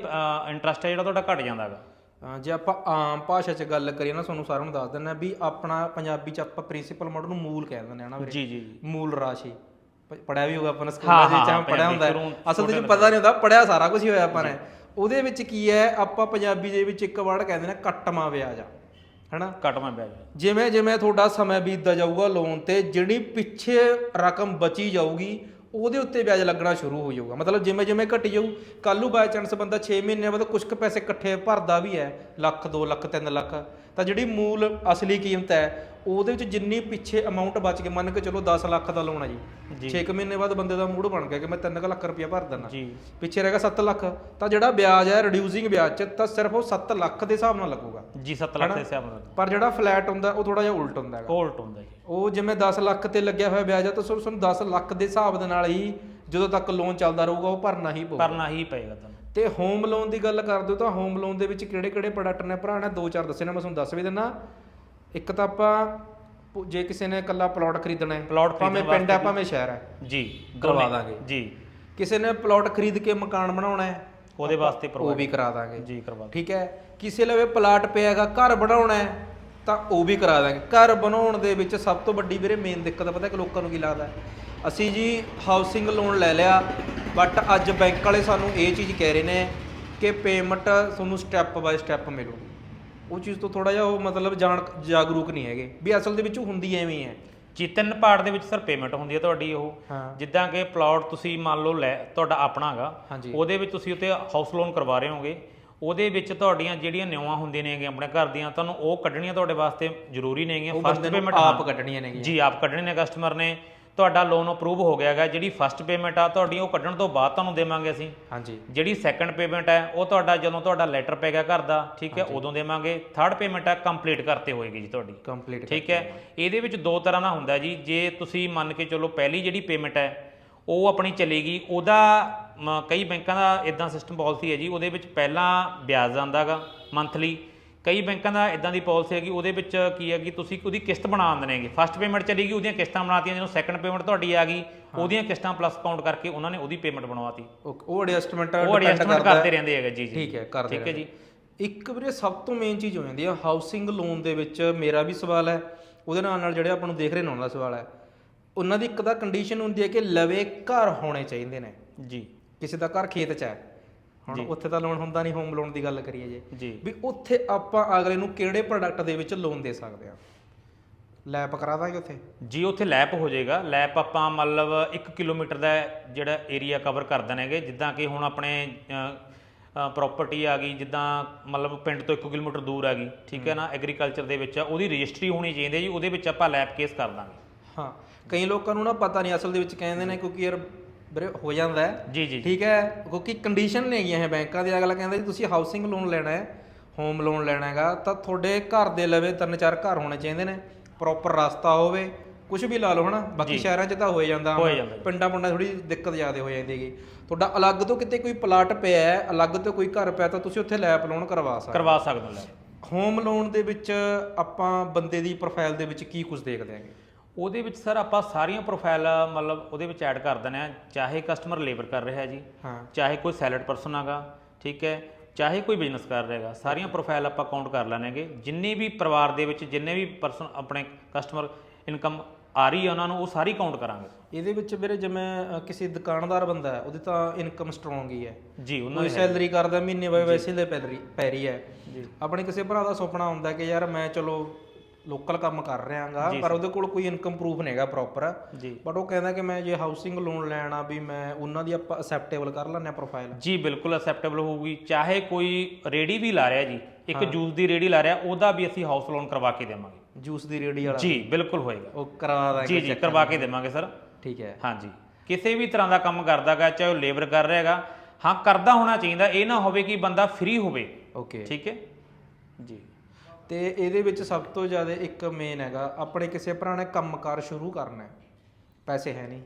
Speaker 1: ਇੰਟਰਸਟ ਹੈ ਜਿਹੜਾ ਤੁਹਾਡਾ ਘਟ ਜਾਂਦਾ ਹੈਗਾ।
Speaker 2: ਅ, ਜੇ ਆਪਾਂ ਆਮ ਭਾਸ਼ਾ 'ਚ ਗੱਲ ਕਰੀਏ ਨਾ ਤੁਹਾਨੂੰ ਸਾਰਿਆਂ ਨੂੰ ਦੱਸ ਦਿੰਦਾ ਵੀ ਆਪਣਾ ਪੰਜਾਬੀ 'ਚ ਆਪਾਂ ਪ੍ਰਿੰਸੀਪਲ ਮੋਡ ਨੂੰ ਮੂਲ ਕਹਿ ਦਿੰਦੇ ਆ ਨਾ ਵੀਰੇ।
Speaker 1: ਜੀ ਜੀ ਜੀ।
Speaker 2: ਮੂਲ ਰਾਸ਼ੀ। ਪੜਿਆ ਵੀ ਹੋਗਾ ਆਪਾਂ ਨੇ ਸਕੂਲਾਂ ਦੇ ਵਿੱਚ ਆਪਾਂ ਪੜਿਆ ਹੁੰਦਾ ਹੈ। ਅਸਲ ਵਿੱਚ ਪਤਾ ਨਹੀਂ ਹੁੰਦਾ ਪੜਿਆ ਸਾਰਾ ਕੁਝ ਹੀ ਹੋਇਆ ਆਪਾਂ ਨੇ। ਉਹਦੇ ਵਿੱਚ ਕੀ ਹੈ ਆਪਾਂ ਪੰਜਾਬੀ ਦੇ ਵਿੱਚ ਇੱਕ ਵਰਡ ਕਹਿੰਦੇ ਨੇ ਕੱਟਮਾ ਵਿਆਜ ਆ। ਹਨਾ?
Speaker 1: ਘਟਵਾ ਵਿਆਜ।
Speaker 2: ਜਿਵੇਂ ਜਿਵੇਂ ਤੁਹਾਡਾ ਸਮਾਂ ਬੀਤਦਾ ਜਾਊਗਾ ਲੋਨ ਤੇ ਜਿਹੜੀ ਪਿੱਛੇ ਰਕਮ ਬਚੀ ਜਾਊਗੀ ਉਹਦੇ ਉੱਤੇ ਵਿਆਜ ਲੱਗਣਾ ਸ਼ੁਰੂ ਹੋ ਜਾਊਗਾ। ਮਤਲਬ ਜਿਵੇਂ ਜਿਵੇਂ ਘਟੀ ਜਾਊ ਕੱਲ ਨੂੰ ਬਾਈ ਚਾਂਸ ਬੰਦਾ 6 ਮਹੀਨੇ ਬਾਅਦ ਕੁਝ ਕੁ ਪੈਸੇ ਇਕੱਠੇ ਭਰਦਾ ਵੀ ਹੈ, ਲੱਖ 2 ਲੱਖ 3 ਲੱਖ। ਤਾਂ ਜਿਹੜੀ ਮੂਲ ਅਸਲੀ ਕੀਮਤ ਹੈ ਉਹਦੇ ਵਿੱਚ ਜਿੰਨੀ ਪਿੱਛੇ ਅਮਾਉਂਟ ਬਚ ਕੇ ਮੰਨ ਕੇ ਚਲੋ 10 ਲੱਖ ਦਾ ਲੋਨ ਹੈ ਜੀ। 6 ਮਹੀਨੇ ਬਾਅਦ ਬੰਦੇ ਦਾ ਮੂਡ ਬਣ ਗਿਆ ਕਿ ਮੈਂ 3 ਲੱਖ ਰੁਪਇਆ ਭਰ ਦਿੰਦਾ। ਪਿੱਛੇ ਰਹੇਗਾ 7 ਲੱਖ ਤਾਂ ਜਿਹੜਾ ਵਿਆਜ ਹੈ ਰਿਡਿਊਸਿੰਗ ਵਿਆਜ ਚ ਤਾਂ ਸਿਰਫ ਉਹ 7 ਲੱਖ ਦੇ ਹਿਸਾਬ ਨਾਲ ਲੱਗੂਗਾ।
Speaker 1: ਜੀ 7 ਲੱਖ ਦੇ ਹਿਸਾਬ ਨਾਲ।
Speaker 2: ਪਰ ਜਿਹੜਾ ਫਲੈਟ ਹੁੰਦਾ ਉਹ ਥੋੜਾ ਜਿਹਾ ਉਲਟ ਹੁੰਦਾ ਹੈਗਾ।
Speaker 1: ਉਲਟ ਹੁੰਦਾ ਜੀ।
Speaker 2: ਉਹ ਜਿਵੇਂ 10 ਲੱਖ ਤੇ ਲੱਗਿਆ ਹੋਇਆ ਵਿਆਜ ਆ ਤਾਂ ਸਿਰਫ ਤੁਹਾਨੂੰ 10 ਲੱਖ ਦੇ ਹਿਸਾਬ ਦੇ ਨਾਲ ਹੀ ਜਦੋਂ ਤੱਕ ਲੋਨ ਚੱਲਦਾ ਰਹੂਗਾ ਉਹ ਭਰਨਾ ਹੀ ਪਊਗਾ।
Speaker 1: ਕਰਨਾ ਹੀ ਪਏਗਾ ਤੁਹਾਨੂੰ।
Speaker 2: ਤੇ ਹੋਮ ਲੋਨ ਦੀ ਗੱਲ ਕਰਦੇ ਹੋ ਤਾਂ ਹੋਮ ਲੋਨ ਦੇ ਵਿੱਚ ਕਿਹੜੇ ਕਿਹੜੇ ਪ੍ਰੋਡਕਟ ਨੇ? ਭਰਾ ਨੇ ਦੋ ਚਾਰ ਦੱਸੇ ਨੇ ਮੈਂ ਤੁਹਾਨੂੰ ਦੱਸ ਵੀ ਦਿੰਨਾ ਇੱਕ ਤਾਂ ਆਪਾਂ ਜੇ ਕਿਸੇ ਨੇ ਇਕੱਲਾ ਪਲਾਟ ਖਰੀਦਣਾ ਹੈ
Speaker 1: Plot
Speaker 2: ਭਾਵੇਂ ਪਿੰਡ ਹੈ ਭਾਵੇਂ ਸ਼ਹਿਰ ਹੈ
Speaker 1: ਜੀ
Speaker 2: ਕਰਵਾ। ਦਾਂਗੇ।
Speaker 1: ਜੀ।
Speaker 2: ਕਿਸੇ ਨੇ ਪਲਾਟ ਖਰੀਦ ਕੇ ਮਕਾਨ ਬਣਾਉਣਾ ਹੈ
Speaker 1: ਉਹਦੇ ਵਾਸਤੇ
Speaker 2: ਉਹ ਵੀ ਕਰਾ ਦਾਂਗੇ।
Speaker 1: ਜੀ ਕਰਵਾ
Speaker 2: ਠੀਕ ਹੈ? ਕਿਸੇ ਲਵੇ ਪਲਾਟ ਪਿਆਗਾ ਘਰ ਬਣਾਉਣਾ ਹੈ ਤਾਂ ਉਹ ਵੀ ਕਰਾ ਦਾਂਗੇ। ਘਰ ਬਣਾਉਣ ਦੇ ਵਿੱਚ ਸਭ ਤੋਂ ਵੱਡੀ ਵੀਰੇ ਮੇਨ ਦਿੱਕਤ ਪਤਾ ਕਿ ਲੋਕਾਂ ਨੂੰ ਕੀ ਲੱਗਦਾ ਹੈ? ਅਸੀਂ ਜੀ ਹਾਊਸਿੰਗ ਲੋਨ ਲੈ ਲਿਆ ਬਟ ਅੱਜ ਬੈਂਕ ਵਾਲੇ ਸਾਨੂੰ ਇਹ ਚੀਜ਼ ਕਹਿ ਰਹੇ ਨੇ ਕਿ ਪੇਮੈਂਟ ਤੁਹਾਨੂੰ ਸਟੈਪ ਬਾਏ ਸਟੈਪ ਮਿਲੂਗੀ। ਉਹ ਚੀਜ਼ ਤੋਂ ਥੋੜਾ ਜਿਹਾ ਉਹ ਮਤਲਬ ਜਾਣ ਜਾਗਰੂਕ ਨਹੀਂ ਹੈਗੇ ਵੀ ਅਸਲ ਦੇ ਵਿੱਚ ਉਹ ਹੁੰਦੀ ਐਵੇਂ ਹੀ ਹੈ।
Speaker 1: ਜੀ ਤਿੰਨ ਪਾਰਟ ਦੇ ਵਿੱਚ ਸਰ ਪੇਮੈਂਟ ਹੁੰਦੀ ਹੈ ਤੁਹਾਡੀ ਉਹ।
Speaker 2: ਹਾਂ।
Speaker 1: ਜਿੱਦਾਂ ਕਿ ਪਲਾਟ ਤੁਸੀਂ ਮੰਨ ਲਓ ਲੈ ਤੁਹਾਡਾ ਆਪਣਾ ਹੈਗਾ।
Speaker 2: ਹਾਂਜੀ।
Speaker 1: ਉਹਦੇ ਵਿੱਚ ਤੁਸੀਂ ਉੱਤੇ ਹਾਊਸ ਲੋਨ ਕਰਵਾ ਰਹੇ ਹੋਗੇ ਉਹਦੇ ਵਿੱਚ ਤੁਹਾਡੀਆਂ ਜਿਹੜੀਆਂ ਨਿਉਆਂ ਹੁੰਦੀਆਂ ਨੇਗੀਆਂ ਆਪਣੇ ਘਰ ਦੀਆਂ ਤੁਹਾਨੂੰ ਉਹ ਕੱਢਣੀਆਂ ਤੁਹਾਡੇ ਵਾਸਤੇ ਜ਼ਰੂਰੀ ਨੇਗੀਆਂ।
Speaker 2: ਉਹ
Speaker 1: ਫਸਟ
Speaker 2: ਬੰਦੇ ਨੂੰ
Speaker 1: ਪੇਮੈਂਟ
Speaker 2: ਆਪ ਕੱਢਣੀਆਂ ਨੇ
Speaker 1: ਜੀ ਆਪ ਕੱਢਣੇ ਨੇ ਕਸਟਮਰ ਨੇ। ਤੁਹਾਡਾ ਲੋਨ ਅਪਰੂਵ ਹੋ ਗਿਆ ਹੈਗਾ ਜਿਹੜੀ ਫਸਟ ਪੇਮੈਂਟ ਆ ਤੁਹਾਡੀ ਉਹ ਕੱਢਣ ਤੋਂ ਬਾਅਦ ਤੁਹਾਨੂੰ ਦੇਵਾਂਗੇ ਅਸੀਂ।
Speaker 2: ਹਾਂਜੀ।
Speaker 1: ਜਿਹੜੀ ਸੈਕੰਡ ਪੇਮੈਂਟ ਹੈ ਉਹ ਤੁਹਾਡਾ ਜਦੋਂ ਤੁਹਾਡਾ ਲੈਟਰ ਪੈ ਗਿਆ ਘਰ ਦਾ ਠੀਕ ਹੈ ਉਦੋਂ ਦੇਵਾਂਗੇ। ਥਰਡ ਪੇਮੈਂਟ ਹੈ ਕੰਪਲੀਟ ਕਰਤੇ ਹੋਏਗੀ ਜੀ ਤੁਹਾਡੀ।
Speaker 2: ਕੰਪਲੀਟ
Speaker 1: ਠੀਕ ਹੈ? ਇਹਦੇ ਵਿੱਚ ਦੋ ਤਰ੍ਹਾਂ ਦਾ ਹੁੰਦਾ ਜੀ। ਜੇ ਤੁਸੀਂ ਮੰਨ ਕੇ ਚਲੋ ਪਹਿਲੀ ਜਿਹੜੀ ਪੇਮੈਂਟ ਹੈ ਉਹ ਆਪਣੀ ਚਲੇਗੀ ਉਹਦਾ ਕਈ ਬੈਂਕਾਂ ਦਾ ਇਦਾਂ ਸਿਸਟਮ ਪਾਲਿਸੀ ਹੈ ਜੀ ਉਹਦੇ ਵਿੱਚ ਪਹਿਲਾਂ ਵਿਆਜ ਆਉਂਦਾਗਾ ਮੰਥਲੀ ਕਈ ਬੈਂਕਾਂ ਦਾ ਇਦਾਂ ਦੀ ਪਾਲਿਸੀ ਹੈਗੀ ਉਹਦੇ ਵਿੱਚ ਕੀ ਹੈ ਕਿ ਤੁਸੀਂ ਉਹਦੀ ਕਿਸ਼ਤ ਬਣਾ ਦਿੰਦੇ ਨੇਗੇ। ਫਸਟ ਪੇਮੈਂਟ ਚਲੇਗੀ ਉਹਦੀਆਂ ਕਿਸ਼ਤਾਂ ਬਣਾਤੀਆਂ ਜਦੋਂ ਸੈਕੰਡ ਪੇਮੈਂਟ ਤੁਹਾਡੀ ਆ ਗਈ ਉਹਦੀਆਂ ਕਿਸ਼ਤਾਂ ਪਲੱਸ ਕਾਊਂਟ ਕਰਕੇ ਉਹਨਾਂ ਨੇ ਉਹਦੀ ਪੇਮੈਂਟ ਬਣਵਾਤੀ।
Speaker 2: ਉਹ ਐਡਜਸਟਮੈਂਟ
Speaker 1: ਉਹ ਐਡਜਸਟਮੈਂਟ ਕਰਦੇ ਰਹਿੰਦੇ ਹੈਗੇ ਜੀ ਜੀ।
Speaker 2: ਠੀਕ ਹੈ ਕਰਦੇ
Speaker 1: ਠੀਕ ਹੈ ਜੀ।
Speaker 2: ਇੱਕ ਵੀਰੇ ਸਭ ਤੋਂ ਮੇਨ ਚੀਜ਼ ਹੋ ਜਾਂਦੀ ਹੈ ਹਾਊਸਿੰਗ ਲੋਨ ਦੇ ਵਿੱਚ ਮੇਰਾ ਵੀ ਸਵਾਲ ਹੈ ਉਹਦੇ ਨਾਲ ਨਾਲ ਜਿਹੜੇ ਆਪਾਂ ਨੂੰ ਦੇਖ ਰਹੇ ਨੇ ਉਹਨਾਂ ਦਾ ਸਵਾਲ ਹੈ। ਉਹਨਾਂ ਦੀ ਇੱਕ ਤਾਂ ਕੰਡੀਸ਼ਨ ਹੁੰਦੀ ਹੈ ਕਿ ਲਵੇ ਘਰ ਹੋਣੇ ਚਾਹੀਦੇ ਨੇ।
Speaker 1: ਜੀ।
Speaker 2: ਕਿਸੇ ਦਾ ਘਰ ਖੇਤ 'ਚ ਹੈ। ਹੁਣ ਉੱਥੇ ਤਾਂ ਲੋਨ ਹੁੰਦਾ ਨਹੀਂ ਹੋਮ ਲੋਨ ਦੀ ਗੱਲ ਕਰੀਏ ਜੇ। ਵੀ ਉੱਥੇ ਆਪਾਂ ਅਗਲੇ ਨੂੰ ਕਿਹੜੇ ਪ੍ਰੋਡਕਟ ਦੇ ਵਿੱਚ ਲੋਨ ਦੇ ਸਕਦੇ ਆ ਲੈਪ ਕਰਾ ਦਾਂਗੇ ਉੱਥੇ।
Speaker 1: ਜੀ ਉੱਥੇ ਲੈਪ ਹੋ ਜਾਏਗਾ। ਲੈਪ ਆਪਾਂ ਮਤਲਬ 1 ਕਿਲੋਮੀਟਰ ਦਾ ਜਿਹੜਾ ਏਰੀਆ ਕਵਰ ਕਰ ਦੇਣਗੇ। ਜਿੱਦਾਂ ਕਿ ਹੁਣ ਆਪਣੇ ਪ੍ਰਾਪਰਟੀ ਆ ਗਈ ਜਿੱਦਾਂ ਮਤਲਬ ਪਿੰਡ ਤੋਂ 1 ਕਿਲੋਮੀਟਰ ਦੂਰ ਆ ਗਈ ਠੀਕ ਹੈ ਨਾ? ਐਗਰੀਕਲਚਰ ਦੇ ਵਿੱਚ ਆ, ਉਹਦੀ ਰਜਿਸਟਰੀ ਹੋਣੀ ਚਾਹੀਦੀ ਹੈ ਜੀ। ਉਹਦੇ ਵਿੱਚ ਆਪਾਂ ਲੈਪ ਕੇਸ ਕਰ ਦਾਂਗੇ।
Speaker 2: ਹਾਂ। ਕਈ ਲੋਕਾਂ ਨੂੰ ਨਾ ਪਤਾ ਨਹੀਂ ਅਸਲ ਦੇ ਵਿੱਚ ਕਹਿੰਦੇ ਨੇ ਕਿਉਂਕਿ ਯਾਰ ਵੀਰੇ ਹੋ ਜਾਂਦਾ ਹੈ।
Speaker 1: ਜੀ ਜੀ
Speaker 2: ਠੀਕ ਹੈ ਕਿਉਂਕਿ ਕੰਡੀਸ਼ਨ ਨੇ ਹੈਗੀਆਂ ਇਹ ਬੈਂਕਾਂ ਦੇ। ਅਗਲਾ ਕਹਿੰਦਾ ਜੀ ਤੁਸੀਂ ਹਾਊਸਿੰਗ ਲੋਨ ਲੈਣਾ ਹੈ ਹੋਮ ਲੋਨ ਲੈਣਾ ਹੈਗਾ ਤਾਂ ਤੁਹਾਡੇ ਘਰ ਦੇ ਲਵੇ ਤਿੰਨ ਚਾਰ ਘਰ ਹੋਣੇ ਚਾਹੀਦੇ ਨੇ। ਪ੍ਰੋਪਰ ਰਸਤਾ ਹੋਵੇ ਕੁਝ ਵੀ ਲਾ ਲਓ ਹਨਾ। ਬਾਕੀ ਸ਼ਹਿਰਾਂ 'ਚ ਤਾਂ ਹੋ ਹੀ ਜਾਂਦਾ
Speaker 1: ਹੋ ਹੀ।
Speaker 2: ਪਿੰਡਾਂ ਪੁੰਡਾਂ ਥੋੜੀ ਦਿੱਕਤ ਜ਼ਿਆਦਾ ਹੋ ਜਾਂਦੀ ਹੈਗੀ। ਤੁਹਾਡਾ ਅਲੱਗ ਤੋਂ ਕਿਤੇ ਕੋਈ ਪਲਾਟ ਪਿਆ ਹੈ ਅਲੱਗ ਤੋਂ ਕੋਈ ਘਰ ਪਿਆ ਤਾਂ ਤੁਸੀਂ ਉੱਥੇ ਲੈਪ ਲੋਨ ਕਰਵਾ ਸਕਦੇ
Speaker 1: ਕਰਵਾ ਸਕਦੇ ਹੋ
Speaker 2: ਹੋਮ ਲੋਨ ਦੇ ਵਿੱਚ ਆਪਾਂ ਬੰਦੇ ਦੀ ਪ੍ਰੋਫਾਈਲ ਦੇ ਵਿੱਚ ਕੀ ਕੁਝ ਦੇਖਦੇ ਆਂਗੇ
Speaker 1: ਉਹਦੇ ਵਿੱਚ ਸਰ ਆਪਾਂ ਸਾਰੀਆਂ ਪ੍ਰੋਫਾਈਲ ਮਤਲਬ ਉਹਦੇ ਵਿੱਚ ਐਡ ਕਰ ਦਿੰਦੇ ਆ ਚਾਹੇ ਕਸਟਮਰ ਲੇਬਰ ਕਰ ਰਿਹਾ ਜੀ
Speaker 2: ਹਾਂ।
Speaker 1: ਚਾਹੇ ਕੋਈ ਸੈਲਡ ਪਰਸਨ ਹੈਗਾ ਠੀਕ ਹੈ ਚਾਹੇ ਕੋਈ ਬਿਜ਼ਨਸ ਕਰ ਰਿਹਾ ਹੈਗਾ ਸਾਰੀਆਂ ਪ੍ਰੋਫਾਈਲ ਆਪਾਂ ਕਾਊਂਟ ਕਰ ਲੈਣਗੇ ਜਿੰਨੇ ਵੀ ਪਰਿਵਾਰ ਦੇ ਵਿੱਚ ਜਿੰਨੇ ਵੀ ਪਰਸਨ ਆਪਣੇ ਕਸਟਮਰ ਇਨਕਮ ਆ ਰਹੀ ਹੈ ਉਹਨਾਂ ਨੂੰ ਉਹ ਸਾਰੀ ਕਾਊਂਟ ਕਰਾਂਗੇ।
Speaker 2: ਇਹਦੇ ਵਿੱਚ ਵੀਰੇ ਜਿਵੇਂ ਅ, ਕਿਸੇ ਦੁਕਾਨਦਾਰ ਬੰਦਾ ਹੈ ਉਹਦੀ ਤਾਂ ਇਨਕਮ ਸਟਰੋਂਗ ਹੀ ਹੈ।
Speaker 1: ਜੀ ਉਹਨਾਂ
Speaker 2: ਕੋਈ ਸੈਲਰੀ ਕਰਦਾ ਮਹੀਨੇ ਬਾਏ ਵੈਸੇ ਦੇ ਪੈਰੀ ਪੈ ਰਹੀ ਹੈ।
Speaker 1: ਜੀ।
Speaker 2: ਆਪਣੇ ਕਿਸੇ ਭਰਾ ਦਾ ਸੁਪਨਾ ਹੁੰਦਾ ਕਿ ਯਾਰ ਮੈਂ ਚਲੋ ਲੋਕਲ ਕੰਮ ਕਰ ਰਿਹਾਗਾ ਪਰ ਉਹਦੇ ਕੋਲ ਕੋਈ ਇਨਕਮ ਪ੍ਰੂਫ ਨਹੀਂਗਾ ਪ੍ਰੋਪਰ
Speaker 1: ਜੀ।
Speaker 2: ਬਟ ਉਹ ਕਹਿੰਦਾ ਕਿ ਮੈਂ ਜੇ ਹਾਊਸਿੰਗ ਲੋਨ ਲੈਣਾ ਵੀ ਮੈਂ ਉਹਨਾਂ ਦੀ ਆਪਾਂ ਅਸੈਪਟੇਬਲ ਕਰ ਆ ਪ੍ਰੋਫਾਈਲ
Speaker 1: ਜੀ ਬਿਲਕੁਲ ਅਸੈਪਟੇਬਲ ਹੋਊਗੀ। ਚਾਹੇ ਕੋਈ ਰੇੜੀ ਵੀ ਲਾ ਰਿਹਾ ਜੀ ਇੱਕ ਜੂਸ ਦੀ ਰੇੜੀ ਲਾ ਰਿਹਾ ਉਹਦਾ ਵੀ ਅਸੀਂ ਹਾਊਸ ਲੋਨ ਕਰਵਾ ਕੇ ਦੇਵਾਂਗੇ।
Speaker 2: ਜੂਸ ਦੀ ਰੇੜੀ ਵਾਲਾ?
Speaker 1: ਜੀ ਬਿਲਕੁਲ ਹੋਏਗਾ।
Speaker 2: ਉਹ ਕਰਵਾ ਦਾਂਗੇ
Speaker 1: ਜੀ ਜੀ ਕਰਵਾ ਕੇ ਦੇਵਾਂਗੇ ਸਰ।
Speaker 2: ਠੀਕ ਹੈ।
Speaker 1: ਹਾਂਜੀ। ਕਿਸੇ ਵੀ ਤਰ੍ਹਾਂ ਦਾ ਕੰਮ ਕਰਦਾਗਾ ਚਾਹੇ ਉਹ ਲੇਬਰ ਕਰ ਰਿਹਾ ਹੈਗਾ। ਹਾਂ ਕਰਦਾ ਹੋਣਾ ਚਾਹੀਦਾ। ਇਹ ਨਾ ਹੋਵੇ ਕਿ ਬੰਦਾ ਫ੍ਰੀ ਹੋਵੇ।
Speaker 2: ਓਕੇ
Speaker 1: ਠੀਕ ਹੈ? ਜੀ।
Speaker 2: ਤੇ ਇਹਦੇ ਵਿੱਚ ਸਭ ਤੋਂ ਜ਼ਿਆਦਾ ਇੱਕ ਮੇਨ ਹੈਗਾ ਆਪਣੇ ਕਿਸੇ ਭਰਾ ਨੇ ਕੰਮਕਾਰ ਸ਼ੁਰੂ ਕਰਨਾ ਹੈ। ਪੈਸੇ ਹੈ ਨਹੀਂ।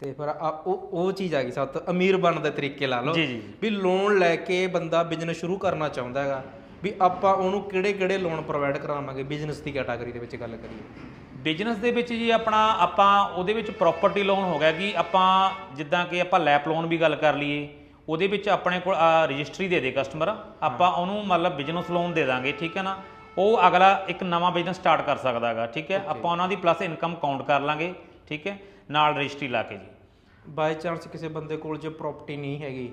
Speaker 2: ਤੇ ਫਿਰ ਉਹ ਉਹ ਚੀਜ਼ ਆ ਗਈ ਸਭ ਤੋਂ ਅਮੀਰ ਬਣਨ ਦੇ ਤਰੀਕੇ ਲਾ ਲਓ। ਵੀ ਲੋਨ ਲੈ ਕੇ ਬੰਦਾ ਬਿਜ਼ਨਸ ਸ਼ੁਰੂ ਕਰਨਾ ਚਾਹੁੰਦਾ ਹੈਗਾ। ਵੀ ਆਪਾਂ ਉਹਨੂੰ ਕਿਹੜੇ ਕਿਹੜੇ ਲੋਨ ਪ੍ਰੋਵਾਈਡ ਕਰਾਵਾਂਗੇ ਬਿਜ਼ਨਸ ਦੀ ਕੈਟਾਗਰੀ ਦੇ ਵਿੱਚ ਗੱਲ ਕਰੀਏ।
Speaker 1: ਬਿਜ਼ਨਸ ਦੇ ਵਿੱਚ ਜੀ ਆਪਣਾ ਆਪਾਂ ਉਹਦੇ ਵਿੱਚ ਪ੍ਰਾਪਰਟੀ ਲੋਨ ਹੋ ਗਿਆ ਕਿ ਆਪਾਂ ਜਿੱਦਾਂ ਕਿ ਆਪਾਂ ਲੈਪ ਲੋਨ ਵੀ ਗੱਲ ਕਰ ਲਈਏ। ਉਹਦੇ ਵਿੱਚ ਆਪਣੇ ਕੋਲ ਰਜਿਸਟਰੀ ਦੇ ਦੇ ਕਸਟਮਰ ਆਪਾਂ ਉਹਨੂੰ ਮਤਲਬ ਬਿਜ਼ਨਸ ਲੋਨ ਦੇ ਦਾਂਗੇ ਠੀਕ ਹੈ ਨਾ? ਉਹ ਅਗਲਾ ਇੱਕ ਨਵਾਂ ਬਿਜ਼ਨਸ ਸਟਾਰਟ ਕਰ ਸਕਦਾ ਹੈਗਾ ਠੀਕ ਹੈ? ਆਪਾਂ ਉਹਨਾਂ ਦੀ ਪਲੱਸ ਇਨਕਮ ਕਾਊਂਟ ਕਰ ਲਾਂਗੇ ਠੀਕ ਹੈ? ਨਾਲ ਰਜਿਸਟਰੀ ਲਾ ਕੇ ਜੀ।
Speaker 2: ਬਾਈ ਚਾਂਸ ਕਿਸੇ ਬੰਦੇ ਕੋਲ ਜੇ ਪ੍ਰਾਪਰਟੀ ਨਹੀਂ ਹੈਗੀ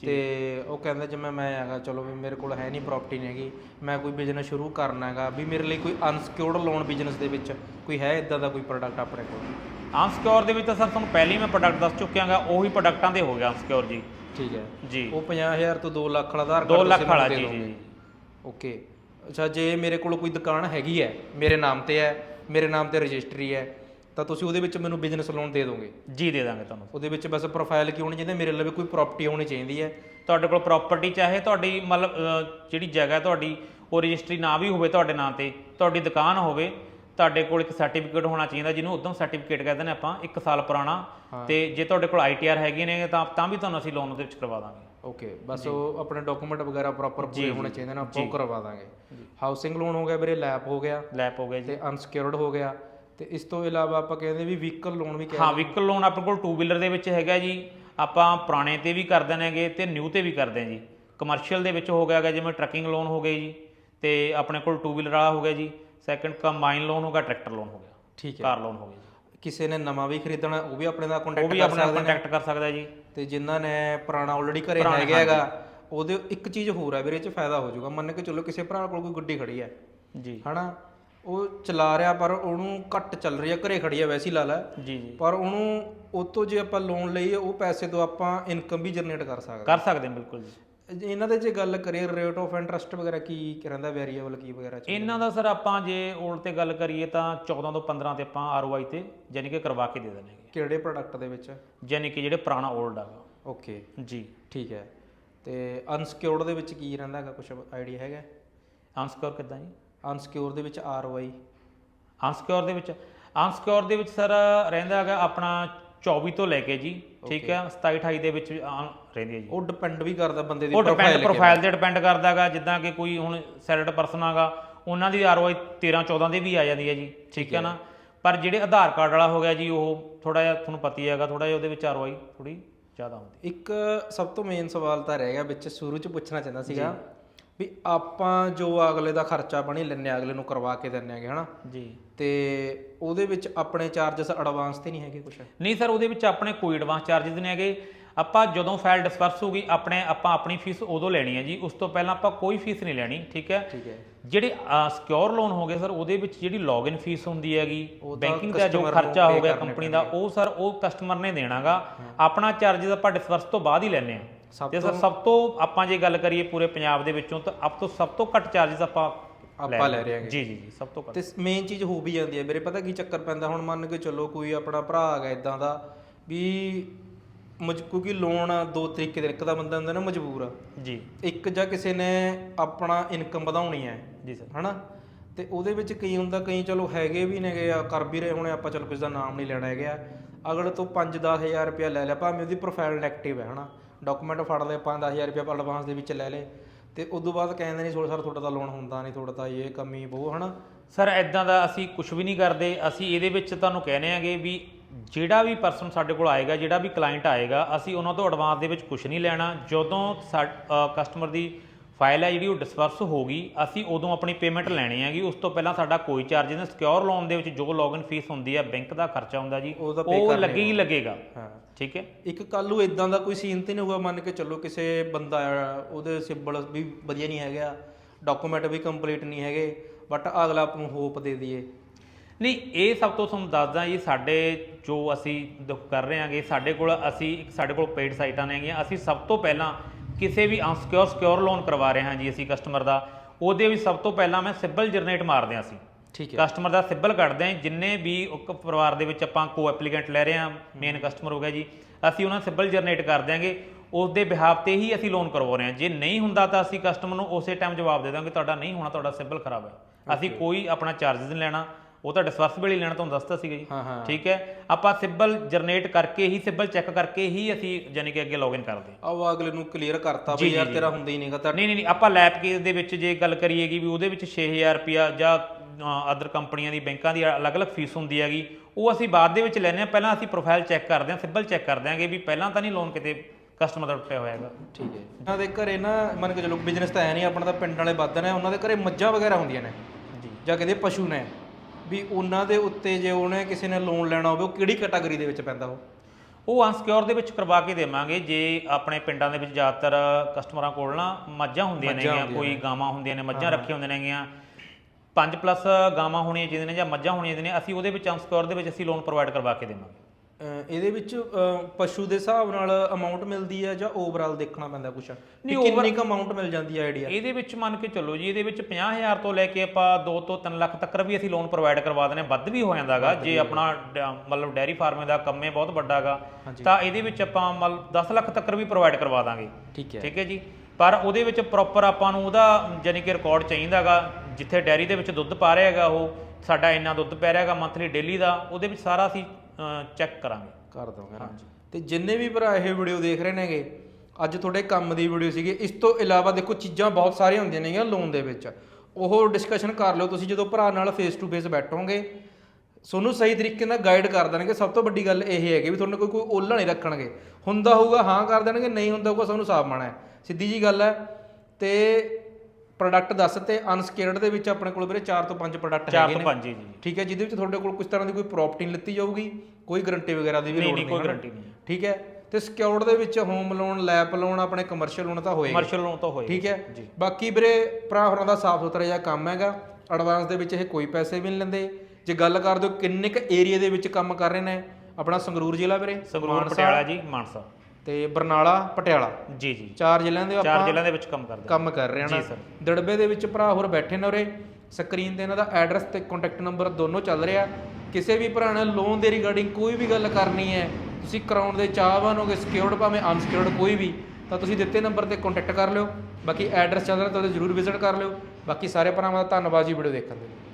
Speaker 2: ਤੇ ਉਹ ਕਹਿੰਦਾ ਜਿਵੇਂ ਮੈਂ ਹੈਗਾ ਚਲੋ ਵੀ ਮੇਰੇ ਕੋਲ ਹੈ ਨਹੀਂ ਪ੍ਰਾਪਰਟੀ ਨਹੀਂ ਹੈਗੀ ਮੈਂ ਕੋਈ ਬਿਜ਼ਨਸ ਸ਼ੁਰੂ ਕਰਨਾ ਹੈਗਾ ਵੀ ਮੇਰੇ ਲਈ ਕੋਈ ਅਨਸਿਕਿਉਰਡ ਲੋਨ ਬਿਜ਼ਨਸ ਦੇ ਵਿੱਚ ਕੋਈ ਹੈ ਇਦਾਂ ਦਾ ਕੋਈ ਪ੍ਰੋਡਕਟ ਆਪਣੇ ਕੋਲ?
Speaker 1: ਅਨਸਿਕਿਉਰ ਦੇ ਵਿੱਚ ਤਾਂ ਸਰ ਤੁਹਾਨੂੰ ਪਹਿਲਾਂ ਹੀ ਮੈਂ ਪ੍ਰੋਡਕਟ ਦੱਸ ਚੁੱਕਿਆਗਾ ਉਹੀ ਪ੍ਰੋਡਕਟਾਂ ਦੇ ਹੋ ਗਿਆ ਅਨਸਿਕਿਉਰ ਜੀ।
Speaker 2: ਠੀਕ ਹੈ।
Speaker 1: ਜੀ।
Speaker 2: ਉਹ 50000 ਤੋਂ 2 ਲੱਖ ਵਾਲਾ ਆਧਾਰ
Speaker 1: 2
Speaker 2: ਕਾਰਡ
Speaker 1: ਲੱਖ
Speaker 2: ਤੁਸੀਂ
Speaker 1: ਵਾਲਾ ਜੀ ਜੀ।
Speaker 2: ਓਕੇ ਅੱਛਾ ਜੇ ਮੇਰੇ ਕੋਲ ਕੋਈ ਦੁਕਾਨ ਹੈਗੀ ਹੈ ਮੇਰੇ ਨਾਮ ਤੇ ਹੈ ਮੇਰੇ ਨਾਮ ਤੇ ਰਜਿਸਟਰੀ ਹੈ ਤਾਂ ਤੁਸੀਂ ਉਹਦੇ ਵਿੱਚ ਮੈਨੂੰ ਬਿਜ਼ਨਸ ਲੋਨ ਦੇ ਦੋਗੇ?
Speaker 1: ਜੀ ਦੇ ਦਾਂਗੇ ਤੁਹਾਨੂੰ।
Speaker 2: ਉਹਦੇ ਵਿੱਚ ਬਸ ਪ੍ਰੋਫਾਈਲ ਕੀ ਹੋਣੀ ਚਾਹੀਦੀ? ਹੈ ਮੇਰੇ ਲਈ ਕੋਈ ਪ੍ਰਾਪਰਟੀ ਹੋਣੀ ਚਾਹੀਦੀ ਹੈ।
Speaker 1: ਤੁਹਾਡੇ ਕੋਲ ਪ੍ਰਾਪਰਟੀ ਚਾਹੇ ਤੁਹਾਡੀ ਮਤਲਬ ਜਿਹੜੀ ਜਗ੍ਹਾ ਤੁਹਾਡੀ ਉਹ ਰਜਿਸਟਰੀ ਨਾ ਵੀ ਹੋਵੇ ਤੁਹਾਡੇ ਨਾਂ ਤੇ ਤੁਹਾਡੀ ਦੁਕਾਨ ਹੋਵੇ ਤੁਹਾਡੇ ਕੋਲ ਇੱਕ ਸਰਟੀਫਿਕੇਟ ਹੋਣਾ ਚਾਹੀਦਾ ਜਿਹਨੂੰ ਉਦੋਂ ਸਰਟੀਫਿਕੇਟ ਕਹਿੰਦੇ ਨੇ ਆਪਾਂ 1 ਸਾਲ ਪੁਰਾਣਾ। ਤੇ ਜੇ ਤੁਹਾਡੇ ਕੋਲ ਆਈਟੀਆਰ ਹੈਗੇ ਨੇ ਤਾਂ ਤਾਂ ਵੀ ਤੁਹਾਨੂੰ ਅਸੀਂ ਲੋਨ ਉਹਦੇ ਵਿੱਚ ਕਰਵਾ ਦਾਂਗੇ।
Speaker 2: ਓਕੇ ਬਸ ਉਹ ਆਪਣੇ ਡਾਕੂਮੈਂਟ ਵਗੈਰਾ ਪ੍ਰੋਪਰ ਪੂਰੇ ਹੋਣੇ ਚਾਹੀਦੇ ਨੇ ਆਪਾਂ ਉਹ ਕਰਵਾ ਦਾਂਗੇ। ਹਾਊਸਿੰਗ ਲੋਨ ਹੋ ਗਿਆ ਵੀਰੇ ਲੈਪ ਹੋ ਗਿਆ।
Speaker 1: ਲੈਪ ਹੋ ਗਿਆ ਜੀ।
Speaker 2: ਤੇ ਅਨਸਿਕਿਉਰਡ ਹੋ ਗਿਆ। ਤੇ ਇਸ ਤੋਂ ਇਲਾਵਾ ਆਪਾਂ ਕਹਿੰਦੇ ਵੀ ਵਹੀਕਲ ਲੋਨ ਵੀ ਕਹਿ
Speaker 1: ਹਾਂ ਵਹੀਕਲ ਲੋਨ ਆਪਣੇ ਕੋਲ 2 ਵੀਲਰ ਦੇ ਵਿੱਚ ਹੈਗਾ ਜੀ। ਆਪਾਂ ਪੁਰਾਣੇ ਤੇ ਵੀ ਕਰ ਦਿੰਦੇ ਤੇ ਨਿਊ ਤੇ ਵੀ ਕਰਦੇ ਹਾਂ ਜੀ। ਕਮਰਸ਼ੀਅਲ ਦੇ ਵਿੱਚ ਹੋ ਗਿਆ ਗਾ ਜਿਵੇਂ ਟਰੱਕਿੰਗ ਲੋਨ ਹੋ ਗਏ ਜੀ। ਤੇ ਆਪਣੇ ਕੋਲ 2 ਵੀਲਰ ਵਾਲਾ ਹੋ ਗਿਆ ਜੀ। ਸੈਕੰਡ ਕੰਬਾਈਨ ਲੋਨ ਹੋ ਗਿਆ ਟਰੈਕਟਰ ਲੋਨ ਹੋ ਗਿਆ।
Speaker 2: ਠੀਕ ਹੈ।
Speaker 1: ਕਾਰ ਲੋਨ ਹੋ ਗਿਆ
Speaker 2: ਕਿਸੇ ਨੇ ਨਵਾਂ ਵੀ ਖਰੀਦਣਾ ਉਹ ਵੀ ਆਪਣੇ ਨਾਲ
Speaker 1: ਉਹ
Speaker 2: ਕੰਟੈਕਟ
Speaker 1: ਵੀ
Speaker 2: ਕਰ
Speaker 1: ਆਪਣੇ
Speaker 2: ਸਕਦੇ ਨੇ।
Speaker 1: ਕੰਟੈਕਟ ਕਰ ਸਕਦਾ ਜੀ।
Speaker 2: ਤੇ ਜਿਨ੍ਹਾਂ ਨੇ ਪੁਰਾਣਾ ਆਲਰੇਡੀ ਘਰੇ ਹੈਗਾ ਹੈਗਾ ਉਹਦੇ ਇੱਕ ਚੀਜ਼ ਹੋਰ ਹੈ ਵੀਰੇ ਇਹ ਚ ਫਾਇਦਾ ਹੋ ਜਾਊਗਾ। ਮੰਨ ਕੇ ਚੱਲੋ ਕਿਸੇ ਭਰਾ ਕੋਲ ਕੋਈ ਗੱਡੀ ਖੜੀ ਹੈ
Speaker 1: ਜੀ।
Speaker 2: ਹਨਾ? ਉਹ ਚਲਾ ਰਿਹਾ ਪਰ ਉਹਨੂੰ ਘੱਟ ਚੱਲ ਰਹੀ ਹੈ ਘਰੇ ਖੜੀ ਹੈ ਵੈਸੇ ਲਾ ਲੈ।
Speaker 1: ਜੀ ਜੀ।
Speaker 2: ਪਰ ਉਹਨੂੰ ਉਹ ਤੋਂ ਜੇ ਆਪਾਂ ਲੋਨ ਲਈਏ ਉਹ ਪੈਸੇ ਤੋਂ ਆਪਾਂ ਇਨਕਮ ਵੀ ਜਨਰੇਟ ਕਰ ਸਕਦੇ
Speaker 1: ਕਰ ਸਕਦੇ ਹਾਂ ਬਿਲਕੁਲ ਜੀ।
Speaker 2: ਇਹਨਾਂ ਦੇ ਜੇ ਗੱਲ ਕਰੀਏ ਰੇਟ ਆਫ ਇੰਟਰਸਟ ਵਗੈਰਾ ਕੀ ਰਹਿੰਦਾ ਵੇਰੀਏਬਲ ਕੀ ਵਗੈਰਾ ਚ?
Speaker 1: ਇਹਨਾਂ ਦਾ ਸਰ ਆਪਾਂ ਜੇ ਓਲ ਤੇ ਗੱਲ ਕਰੀਏ ਤਾਂ 14 ਤੋਂ 15 ਤੇ ਆਪਾਂ ਆਰਓਆਈ ਤੇ ਯਾਨੀ ਕਿ ਕਰਵਾ ਕੇ ਦੇ ਦਿੰਦੇ ਹਾਂ।
Speaker 2: ਕਿਹੜੇ ਪ੍ਰੋਡਕਟ ਦੇ ਵਿੱਚ?
Speaker 1: ਯਾਨੀ ਕਿ ਜਿਹੜੇ ਪੁਰਾਣਾ ਓਲਡ ਹੈਗਾ
Speaker 2: ਓਕੇ
Speaker 1: ਜੀ।
Speaker 2: ਠੀਕ ਹੈ। ਤੇ ਅਨਸਿਕਿਉਰਡ ਦੇ ਵਿੱਚ ਕੀ ਰਹਿੰਦਾ ਹੈਗਾ? ਕੁਝ ਆਈਡੀਆ ਹੈਗਾ?
Speaker 1: ਅਨਸਕਿਓਰ ਕਿੱਦਾਂ ਜੀ?
Speaker 2: ਅਨਸਿਕਿਉਰ ਦੇ ਵਿੱਚ ਆਰਓਆਈ
Speaker 1: ਅਨਸਕਿਓਰ ਦੇ ਵਿੱਚ ਅਨਸਕਿਓਰ ਦੇ ਵਿੱਚ ਸਰ ਰਹਿੰਦਾ ਹੈਗਾ ਆਪਣਾ 24 ਤੋਂ ਲੈ ਕੇ ਜੀ ਠੀਕ ਹੈ? 27 28 ਦੇ ਵਿੱਚ ਰਹਿੰਦੀ ਹੈ ਜੀ।
Speaker 2: ਉਹ ਡਿਪੈਂਡ ਵੀ ਕਰਦਾ ਬੰਦੇ ਦੀ
Speaker 1: ਉਹ ਡਿਪੈਂਡ ਪ੍ਰੋਫਾਈਲ ਤੇ ਡਿਪੈਂਡ ਕਰਦਾ ਹੈਗਾ ਜਿੱਦਾਂ ਕਿ ਕੋਈ ਹੁਣ ਸੈਲਡ ਪਰਸਨ ਹੈਗਾ ਉਹਨਾਂ ਦੀ ਆਰਓਆਈ 13 14 ਦੇ ਵੀ ਆ ਜਾਂਦੀ ਹੈ ਜੀ ਠੀਕ ਹੈ। ਨਾ? ਪਰ ਜਿਹੜੇ ਆਧਾਰ ਕਾਰਡ ਵਾਲਾ ਹੋ ਗਿਆ ਜੀ ਉਹ ਥੋੜਾ ਜਿਹਾ ਤੁਹਾਨੂੰ ਪਤਾ ਹੀ ਹੈਗਾ ਥੋੜਾ ਜਿਹਾ ਉਹਦੇ ਵਿੱਚ ਆਰਓਆਈ ਥੋੜੀ ਜ਼ਿਆਦਾ ਹੁੰਦੀ
Speaker 2: ਇੱਕ ਸਭ ਤੋਂ ਮੇਨ ਸਵਾਲ ਤਾਂ ਰਹਿ ਗਿਆ ਵਿੱਚ ਸ਼ੁਰੂ ਚ ਪੁੱਛਣਾ ਚਾਹੁੰਦਾ ਸੀਗਾ ਵੀ ਆਪਾਂ ਜੋ ਅਗਲੇ ਦਾ ਖਰਚਾ ਬਣੀ ਲੈਣੇ ਅਗਲੇ ਨੂੰ ਕਰਵਾ ਕੇ ਦਿੰਨੇ ਆਗੇ ਹਨਾ?
Speaker 1: ਜੀ।
Speaker 2: ਤੇ ਉਹਦੇ ਵਿੱਚ ਆਪਣੇ ਚਾਰजेस ਐਡਵਾਂਸ ਤੇ ਨਹੀਂ ਹੈਗੇ ਕੁਝ
Speaker 1: ਨਹੀਂ ਸਰ ਉਹਦੇ ਵਿੱਚ ਆਪਣੇ ਕੋਈ ਐਡਵਾਂਸ ਚਾਰजेस ਨਹੀਂ ਹੈਗੇ। ਆਪਾਂ ਜਦੋਂ ਫਾਈਲ ਡਿਸਪਰਸ ਹੋਊਗੀ ਆਪਣੇ ਆਪਾਂ ਆਪਣੀ ਫੀਸ ਉਦੋਂ ਲੈਣੀ ਹੈ ਜੀ। ਉਸ ਤੋਂ ਪਹਿਲਾਂ ਆਪਾਂ ਕੋਈ ਫੀਸ ਨਹੀਂ ਲੈਣੀ ਠੀਕ ਹੈ? ਜਿਹੜੇ ਸਿਕਿਉਰ ਲੋਨ ਹੋਗੇ ਸਰ ਉਹਦੇ ਵਿੱਚ ਜਿਹੜੀ ਲੌਗਇਨ ਫੀਸ ਹੁੰਦੀ ਹੈਗੀ ਬੈਂਕਿੰਗ ਦਾ ਜੋ ਖਰਚਾ ਹੋ ਗਿਆ ਕੰਪਨੀ ਦਾ ਉਹ ਸਰ ਉਹ ਕਸਟਮਰ ਨੇ ਦੇਣਾਗਾ। ਆਪਣਾ ਚਾਰजेस ਆਪਾਂ ਡਿਸਪਰਸ ਤੋਂ ਬਾਅਦ ਹੀ ਲੈਣੇ ਆ ਤੇ ਸਰ ਸਭ ਤੋਂ ਆਪਾਂ ਜੇ ਗੱਲ ਕਰੀਏ ਪੂਰੇ ਪੰਜਾਬ ਦੇ ਵਿੱਚੋਂ ਤਾਂ ਆਪ ਤੋਂ ਸਭ ਤੋਂ ਘੱਟ ਚਾਰजेस ਆਪਾਂ
Speaker 2: ਆਪਾਂ ਲੈ ਰਹੇ ਹਾਂਗੇ।
Speaker 1: ਜੀ ਜੀ ਜੀ ਸਭ ਤੋਂ ਘੱਟ।
Speaker 2: ਤੇ ਮੇਨ ਚੀਜ਼ ਹੋ ਵੀ ਜਾਂਦੀ ਹੈ। ਮੇਰੇ ਪਤਾ ਕੀ ਚੱਕਰ ਪੈਂਦਾ ਹੁਣ ਮੰਨ ਕੇ ਚੱਲੋ ਕੋਈ ਆਪਣਾ ਭਰਾ ਹੈਗਾ ਇਦਾਂ ਦਾ ਵੀ ਮਜ ਕਿਉਂਕਿ ਲੋਨ ਦੋ ਤਰੀਕੇ ਦੇ ਇੱਕ ਤਾਂ ਬੰਦਾ ਹੁੰਦਾ ਨਾ ਮਜਬੂਰ।
Speaker 1: ਜੀ।
Speaker 2: ਇੱਕ ਜਾਂ ਕਿਸੇ ਨੇ ਆਪਣਾ ਇਨਕਮ ਵਧਾਉਣੀ ਹੈ।
Speaker 1: ਜੀ ਸਰ।
Speaker 2: ਹਨਾ? ਤੇ ਉਹਦੇ ਵਿੱਚ ਕਈ ਹੁੰਦਾ ਕਈ ਚਲੋ ਹੈਗੇ ਵੀ ਨੇਗੇ ਆ ਕਰ ਵੀ ਰਹੇ ਹੋਣੇ ਆਪਾਂ ਚਲੋ ਕਿਸੇ ਦਾ ਨਾਮ ਨਹੀਂ ਲੈਣਾ ਹੈਗਾ। ਅਗਲੇ ਤੋਂ 5-10000 ਰੁਪਇਆ ਲੈ ਲਿਆ ਭਾਵੇਂ ਉਹਦੀ ਪ੍ਰੋਫਾਈਲ ਨੈਗੇਟਿਵ ਹੈ ਹਨਾ? ਡਾਕੂਮੈਂਟ ਫੜ ਲਏ 5-10000 ਰੁਪਇਆ ਆਪਾਂ ਐਡਵਾਂਸ ਦੇ ਵਿੱਚ ਲੈ ਲਏ। ਤੇ ਉਸ ਤੋਂ ਬਾਅਦ ਕਹਿੰਦੇ ਨਹੀਂ ਸਰ ਤੁਹਾਡਾ ਤਾਂ ਲੋਨ ਹੁੰਦਾ ਨਹੀਂ ਤੁਹਾਡਾ ਤਾਂ ਇਹ ਕਮੀ ਬਹੁ ਹਨਾ?
Speaker 1: ਸਰ ਐਦਾਂ ਦਾ ਅਸੀਂ ਕੁਝ ਵੀ ਨਹੀਂ ਕਰਦੇ। ਅਸੀਂ ਇਹਦੇ ਵਿੱਚ ਤੁਹਾਨੂੰ ਕਹਿੰਦੇ ਆਂਗੇ ਵੀ ਜਿਹੜਾ ਵੀ ਪਰਸਨ ਸਾਡੇ ਕੋਲ ਆਏਗਾ ਜਿਹੜਾ ਵੀ ਕਲਾਇੰਟ ਆਏਗਾ ਅਸੀਂ ਉਹਨਾਂ ਤੋਂ ਐਡਵਾਂਸ ਦੇ ਵਿੱਚ ਕੁਝ ਨਹੀਂ ਲੈਣਾ। ਜਦੋਂ ਕਸਟਮਰ ਦੀ ਫਾਈਲ ਹੈ ਜਿਹੜੀ ਉਹ ਡਿਸਪਰਸ ਹੋ ਗਈ ਅਸੀਂ ਉਦੋਂ ਆਪਣੀ ਪੇਮੈਂਟ ਲੈਣੀ ਹੈਗੀ। ਉਸ ਤੋਂ ਪਹਿਲਾਂ ਸਾਡਾ ਕੋਈ ਚਾਰਜ ਨਹੀਂ। ਸਿਕਿਉਰ ਲੋਨ ਦੇ ਵਿੱਚ ਜੋ ਲੌਗਇਨ ਫੀਸ ਹੁੰਦੀ ਹੈ ਬੈਂਕ ਦਾ ਖਰਚਾ ਹੁੰਦਾ ਜੀ
Speaker 2: ਉਹ
Speaker 1: ਲੱਗੇ ਹੀ। ਲੱਗੇਗਾ।
Speaker 2: ਹਾਂ।
Speaker 1: ਠੀਕ ਹੈ?
Speaker 2: ਇੱਕ ਕੱਲ ਨੂੰ ਇਦਾਂ ਦਾ ਕੋਈ ਸੀਨ ਤੇ ਨਹੀਂ ਹੋਊਗਾ ਮੰਨ ਕੇ ਚੱਲੋ ਕਿਸੇ ਬੰਦਾ ਉਹਦੇ ਸਿੰਬਲ ਵੀ ਵਧੀਆ ਨਹੀਂ ਹੈਗਾ ਡਾਕੂਮੈਂਟ ਵੀ ਕੰਪਲੀਟ ਨਹੀਂ ਹੈਗੇ ਬਟ ਅਗਲਾ ਆਪ ਨੂੰ ਹੋਪ ਦੇ ਦਈਏ।
Speaker 1: ਨਹੀਂ ਇਹ ਸਭ ਤੋਂ ਤੁਹਾਨੂੰ ਦੱਸਦਾ ਜੀ ਸਾਡੇ ਜੋ ਅਸੀਂ ਦੁੱਖ ਕਰ ਰਹੇ ਹਾਂਗੇ ਸਾਡੇ ਕੋਲ ਅਸੀਂ ਸਾਡੇ ਕੋਲ ਪੇਡ ਸਾਈਟਾਂ ਨੇਗੀਆਂ ਅਸੀਂ ਸਭ ਤੋਂ ਪਹਿਲਾਂ ਕਿਸੇ ਵੀ ਅਨਸਿਕਿਉਰ ਸਿਕਿਉਰ ਲੋਨ ਕਰਵਾ ਰਹੇ ਹਾਂ ਜੀ ਅਸੀਂ ਕਸਟਮਰ ਦਾ। ਉਹਦੇ ਵੀ ਸਭ ਤੋਂ ਪਹਿਲਾਂ ਮੈਂ ਸਿਬਲ ਜਨਰੇਟ ਮਾਰਦੇ ਹਾਂ ਅਸੀਂ।
Speaker 2: ਠੀਕ ਹੈ।
Speaker 1: ਕਸਟਮਰ ਦਾ ਸਿਬਲ ਕੱਢਦੇ ਹਾਂ। ਜਿੰਨੇ ਵੀ ਇੱਕ ਪਰਿਵਾਰ ਦੇ ਵਿੱਚ ਆਪਾਂ ਕੋ ਐਪਲੀਕੈਂਟ ਲੈ ਰਹੇ ਹਾਂ ਮੇਨ ਕਸਟਮਰ ਹੋ ਗਿਆ ਜੀ ਅਸੀਂ ਉਹਨਾਂ ਸਿਬਲ ਜਨਰੇਟ ਕਰ ਦਿਆਂਗੇ। ਉਸ ਦੇ ਬਿਹਾਫ ਤੇ ਹੀ ਅਸੀਂ ਲੋਨ ਕਰਵਾ ਰਹੇ ਹਾਂ। ਜੇ ਨਹੀਂ ਹੁੰਦਾ ਤਾਂ ਅਸੀਂ ਕਸਟਮਰ ਨੂੰ ਉਸੇ ਟਾਈਮ ਜਵਾਬ ਦੇ ਦਾਂਗੇ ਤੁਹਾਡਾ ਨਹੀਂ ਹੋਣਾ ਤੁਹਾਡਾ ਸਿਬਲ ਖਰਾਬ ਹੈ। ਅਸੀਂ ਕੋਈ ਆਪਣਾ ਚਾਰजेस ਨਹੀਂ ਲੈਣਾ। ਉਹ ਤਾਂ ਡਿਸਵਰਸ ਵੇਲੇ ਲੈਣਾ ਤੁਹਾਨੂੰ ਦੱਸਤਾ ਸੀਗਾ ਜੀ।
Speaker 2: ਹਾਂ ਹਾਂ।
Speaker 1: ਠੀਕ ਹੈ? ਆਪਾਂ ਸਿਬਲ ਜਨਰੇਟ ਕਰਕੇ ਹੀ ਸਿਬਲ ਚੈੱਕ ਕਰਕੇ ਹੀ ਅਸੀਂ ਯਾਨੀ ਕਿ ਅੱਗੇ ਲੌਗਇਨ ਕਰਦੇ ਹਾਂ।
Speaker 2: ਆਹ ਅਗਲੇ ਨੂੰ ਕਲੀਅਰ ਕਰਤਾ ਵੀ ਯਾਰ ਤੇਰਾ ਹੁੰਦਾ ਹੀ ਨਹੀਂਗਾ ਤਾਂ
Speaker 1: ਨਹੀਂ ਨਹੀਂ ਨਹੀਂ ਆਪਾਂ ਲੈਪ ਕੇਸ ਦੇ ਵਿੱਚ ਜੇ ਗੱਲ ਕਰੀਏਗੀ ਵੀ ਉਹਦੇ ਵਿੱਚ 6000 ਰੁਪਿਆ ਜਾਂ ਅਦਰ ਕੰਪਨੀਆਂ ਦੀ ਬੈਂਕਾਂ ਦੀ ਅਲੱਗ-ਅਲੱਗ ਫੀਸ ਹੁੰਦੀ ਹੈਗੀ ਉਹ ਅਸੀਂ ਬਾਅਦ ਦੇ ਵਿੱਚ ਲੈਨੇ ਆ ਪਹਿਲਾਂ ਅਸੀਂ ਪ੍ਰੋਫਾਈਲ ਚੈੱਕ ਕਰਦੇ ਹਾਂ ਸਿਬਲ ਚੈੱਕ ਕਰ ਦਿਆਂਗੇ ਵੀ ਪਹਿਲਾਂ ਤਾਂ ਨਹੀਂ ਲੋਨ ਕਿਤੇ ਕਸਟਮਰ ਦਾ ਟੁੱਟਿਆ ਹੋਇਆ ਹੈਗਾ।
Speaker 2: ਠੀਕ ਹੈ। ਉਹਨਾਂ ਦੇ ਘਰੇ ਨਾ ਮੰਨ ਕੇ ਚਲੋ ਬਿਜ਼ਨਸ ਤਾਂ ਹੈ ਨਹੀਂ ਆਪਣਾ ਤਾਂ ਪਿੰਡ ਵਾਲੇ ਵੱਧ ਨੇ ਉਹਨਾਂ ਦੇ ਘਰੇ ਮੱਝਾਂ ਵਗੈਰਾ ਹੁੰਦੀਆਂ ਨੇ।
Speaker 1: ਜੀ।
Speaker 2: ਜਾਂ ਕਿਤੇ ਪਸ਼ੂ ਨੇ। ਵੀ ਉਹਨਾਂ ਦੇ ਉੱਤੇ ਜੇ ਉਹਨੇ ਕਿਸੇ ਨੇ ਲੋਨ ਲੈਣਾ ਹੋਵੇ ਉਹ ਕਿਹੜੀ ਕੈਟਾਗਰੀ ਦੇ ਵਿੱਚ ਪੈਂਦਾ ਉਹ?
Speaker 1: ਉਹ ਅਨਸਿਕਿਉਰ ਦੇ ਵਿੱਚ ਕਰਵਾ ਕੇ ਦੇਵਾਂਗੇ ਜੇ ਆਪਣੇ ਪਿੰਡਾਂ ਦੇ ਵਿੱਚ ਜ਼ਿਆਦਾਤਰ ਕਸਟਮਰਾਂ ਕੋਲ ਨਾ ਮੱਝਾਂ ਹੁੰਦੀਆਂ ਨੇਗੀਆਂ ਕੋਈ ਗਾਵਾਂ ਹੁੰਦੀਆਂ ਨੇ ਮੱਝਾਂ ਰੱਖੀਆਂ ਹੁੰਦੀਆਂ ਨੇਗੀਆਂ। 5 ਪਲੱਸ ਗਾਵਾਂ ਹੋਣੀਆਂ ਚਾਹੀਦੀਆਂ ਨੇ ਜਾਂ ਮੱਝਾਂ ਹੋਣੀਆਂ ਚਾਹੀਦੀਆਂ ਨੇ ਅਸੀਂ ਉਹਦੇ ਵਿੱਚ ਅਨਸਿਕਿਉਰ ਦੇ ਵਿੱਚ ਅਸੀਂ ਲੋਨ ਪ੍ਰੋਵਾਈਡ ਕਰਵਾ ਕੇ ਦੇਵਾਂਗੇ।
Speaker 2: ਇਹਦੇ ਵਿੱਚ ਪਸ਼ੂ ਦੇ ਹਿਸਾਬ ਨਾਲ ਅਮਾਉਂਟ ਮਿਲਦੀ ਹੈ ਜਾਂ ਓਵਰਆਲ ਦੇਖਣਾ ਪੈਂਦਾ ਕੁਛ?
Speaker 1: ਨਹੀਂ,
Speaker 2: ਕਿੰਨੀ ਕੁ ਅਮਾਉਂਟ ਮਿਲ ਜਾਂਦੀ ਹੈ ਆਈਡੀਆ
Speaker 1: ਇਹਦੇ ਵਿੱਚ ਮੰਨ ਕੇ ਚੱਲੋ ਜੀ ਇਹਦੇ ਵਿੱਚ 50000 ਤੋਂ ਲੈ ਕੇ ਆਪਾਂ 2 ਤੋਂ 3 ਲੱਖ ਤੱਕ ਵੀ ਅਸੀਂ ਲੋਨ ਪ੍ਰੋਵਾਈਡ ਕਰਵਾ ਦਿੰਦੇ ਵੱਧ ਵੀ ਹੋ ਜਾਂਦਾਗਾ। ਜੇ ਆਪਣਾ ਮਤਲਬ ਡੈਰੀ ਫਾਰਮੇ ਦਾ ਕੰਮ ਹੈ ਬਹੁਤ ਵੱਡਾਗਾ ਤਾਂ ਇਹਦੇ ਵਿੱਚ ਆਪਾਂ ਮਤਲਬ 10 ਲੱਖ ਤੱਕ ਵੀ ਪ੍ਰੋਵਾਈਡ ਕਰਵਾ ਦਾਂਗੇ।
Speaker 2: ਠੀਕ ਹੈ।
Speaker 1: ਠੀਕ ਹੈ ਜੀ? ਪਰ ਉਹਦੇ ਵਿੱਚ ਪ੍ਰੋਪਰ ਆਪਾਂ ਨੂੰ ਉਹਦਾ ਯਾਨੀ ਕਿ ਰਿਕਾਰਡ ਚਾਹੀਦਾਗਾ ਜਿੱਥੇ ਡੈਰੀ ਦੇ ਵਿੱਚ ਦੁੱਧ ਪਾ ਰਿਹਾ ਹੈਗਾ ਉਹ ਸਾਡਾ ਇੰਨਾ ਦੁੱਧ ਪੈ ਰਿਹਾ ਹੈਗਾ ਮੰਥਲੀ ਡੇਲੀ ਦਾ ਉਹਦੇ ਵਿੱਚ ਸਾਰਾ ਅਸੀਂ ਚੈੱਕ ਕਰਾਂਗੇ।
Speaker 2: ਕਰ ਦੋਗੇ ਨਾ ਤੇ ਜਿੰਨੇ ਵੀ ਭਰਾ ਇਹ ਵੀਡੀਓ ਦੇਖ ਰਹੇ ਨੇਗੇ ਅੱਜ ਤੁਹਾਡੇ ਕੰਮ ਦੀ ਵੀਡੀਓ ਸੀਗੀ ਇਸ ਤੋਂ ਇਲਾਵਾ ਦੇਖੋ ਚੀਜ਼ਾਂ ਬਹੁਤ ਸਾਰੀਆਂ ਹੁੰਦੀਆਂ ਨੇਗੀਆਂ ਲੋਨ ਦੇ ਵਿੱਚ। ਉਹ ਡਿਸਕਸ਼ਨ ਕਰ ਲਿਓ ਤੁਸੀਂ ਜਦੋਂ ਭਰਾ ਨਾਲ ਫੇਸ ਟੂ ਫੇਸ ਬੈਠੋਗੇ ਤੁਹਾਨੂੰ ਸਹੀ ਤਰੀਕੇ ਨਾਲ ਗਾਈਡ ਕਰ ਦੇਣਗੇ। ਸਭ ਤੋਂ ਵੱਡੀ ਗੱਲ ਇਹ ਹੈਗੀ ਵੀ ਤੁਹਾਨੂੰ ਕੋਈ ਕੋਈ ਓਲਾ ਨਹੀਂ ਰੱਖਣਗੇ। ਹੁੰਦਾ ਹੋਊਗਾ ਹਾਂ ਕਰ ਦੇਣਗੇ ਨਹੀਂ ਹੁੰਦਾ ਹੋਊਗਾ ਸਾਨੂੰ ਸਾਫ਼ ਮਾਣਾ ਹੈ। ਸਿੱਧੀ ਜੀ ਗੱਲ ਹੈ। ਤੇ ਪ੍ਰੋਡਕਟ ਦੱਸ ਤੇ ਅਨਸਕੇਅਰਡ ਦੇ ਵਿੱਚ ਆਪਣੇ ਕੋਲ ਵੀਰੇ 4 ਤੋਂ 5 ਪ੍ਰੋਡਕਟ
Speaker 1: 4
Speaker 2: ਹੈਗੇ
Speaker 1: ਤੋਂ
Speaker 2: ਨੇ।
Speaker 1: 5 ਜੀ ਜੀ।
Speaker 2: ਠੀਕ ਹੈ ਜਿਹਦੇ ਵਿੱਚ ਤੁਹਾਡੇ ਕੋਲ ਕੁਝ ਤਰ੍ਹਾਂ ਦੀ ਕੋਈ ਪ੍ਰਾਪਰਟੀ ਨਹੀਂ ਲਿੱਤੀ ਜਾਊਗੀ ਕੋਈ ਗਾਰੰਟੀ ਵਗੈਰਾ ਦੀ ਵੀ ਲੋੜ
Speaker 1: ਨਹੀਂ ਕੋਈ। ਗਾਰੰਟੀ ਨਹੀਂ
Speaker 2: ਠੀਕ ਹੈ ਤੇ ਸਿਕਿਉਰਡ ਦੇ ਵਿੱਚ ਹੋਮ ਲੋਨ ਲੈਪ ਲੋਨ ਆਪਣੇ ਕਮਰਸ਼ੀਅਲ ਲੋਨ ਤਾਂ ਹੋਏਗਾ।
Speaker 1: ਕਮਰਸ਼ੀਅਲ ਲੋਨ ਤਾਂ ਹੋਏ
Speaker 2: ਠੀਕ ਹੈ ਬਾਕੀ ਵੀਰੇ ਭਰਾ ਹੋਰਾਂ ਦਾ ਸਾਫ਼ ਸੁਥਰਾ ਜਿਹਾ ਕੰਮ ਹੈਗਾ ਐਡਵਾਂਸ ਦੇ ਵਿੱਚ ਇਹ ਕੋਈ ਪੈਸੇ ਵੀ ਨਹੀਂ ਲੈਂਦੇ। ਜੇ ਗੱਲ ਕਰ ਦਿਓ ਕਿੰਨੇ ਕ ਏਰੀਆ ਦੇ ਵਿੱਚ ਕੰਮ ਕਰ ਰਹੇ ਨੇ ਆਪਣਾ ਸੰਗਰੂਰ ਜ਼ਿਲ੍ਹਾ ਵੀਰੇ?
Speaker 1: ਸੰਗਰੂਰ ਪਟਿਆਲਾ ਜੀ ਮਾਨਸਾ।
Speaker 2: ਤੇ ਬਰਨਾਲਾ ਪਟਿਆਲਾ।
Speaker 1: ਜੀ ਜੀ।
Speaker 2: ਚਾਰ ਜ਼ਿਲ੍ਹਿਆਂ ਦੇ
Speaker 1: ਚਾਰ
Speaker 2: ਆਪਾਂ
Speaker 1: ਜ਼ਿਲ੍ਹਿਆਂ ਦੇ ਵਿੱਚ ਕੰਮ ਕਰਦੇ ਹਾਂ।
Speaker 2: ਕੰਮ ਕਰ ਰਹੇ ਹਨ ਦੜਬੇ ਦੇ ਵਿੱਚ ਭਰਾ ਹੋਰ ਬੈਠੇ ਨੇ ਉਰੇ। ਸਕਰੀਨ ਤੇ ਇਹਨਾਂ ਦਾ ਐਡਰੈਸ ਤੇ ਕੰਟੈਕਟ ਨੰਬਰ ਦੋਨੋਂ ਚੱਲ ਰਿਹਾ। ਕਿਸੇ ਵੀ ਭਰਾ ਨੇ ਲੋਨ ਦੇ ਰਿਗਾਰਡਿੰਗ ਕੋਈ ਵੀ ਗੱਲ ਕਰਨੀ ਹੈ ਤੁਸੀਂ ਕਰਾਉਣ ਦੇ ਚਾਹਵਾਨ ਹੋਗੇ ਸਿਕਿਉਰਡ ਭਾਵੇਂ ਅਨਸਿਕਿਉਰਡ ਕੋਈ ਵੀ ਤਾਂ ਤੁਸੀਂ ਦਿੱਤੇ ਨੰਬਰ ਤੇ ਕੰਟੈਕਟ ਕਰ ਲਿਓ। ਬਾਕੀ ਐਡਰੈਸ ਚੱਲ ਰਿਹਾ ਤਾਂ ਉਹਦੇ ਜ਼ਰੂਰ ਵਿਜ਼ਿਟ ਕਰ ਲਿਓ। ਬਾਕੀ ਸਾਰੇ ਭਰਾਵਾਂ ਦਾ ਧੰਨਵਾਦ ਜੀ ਵੀਡੀਓ ਦੇਖਣ ਦੇ ਲਈ।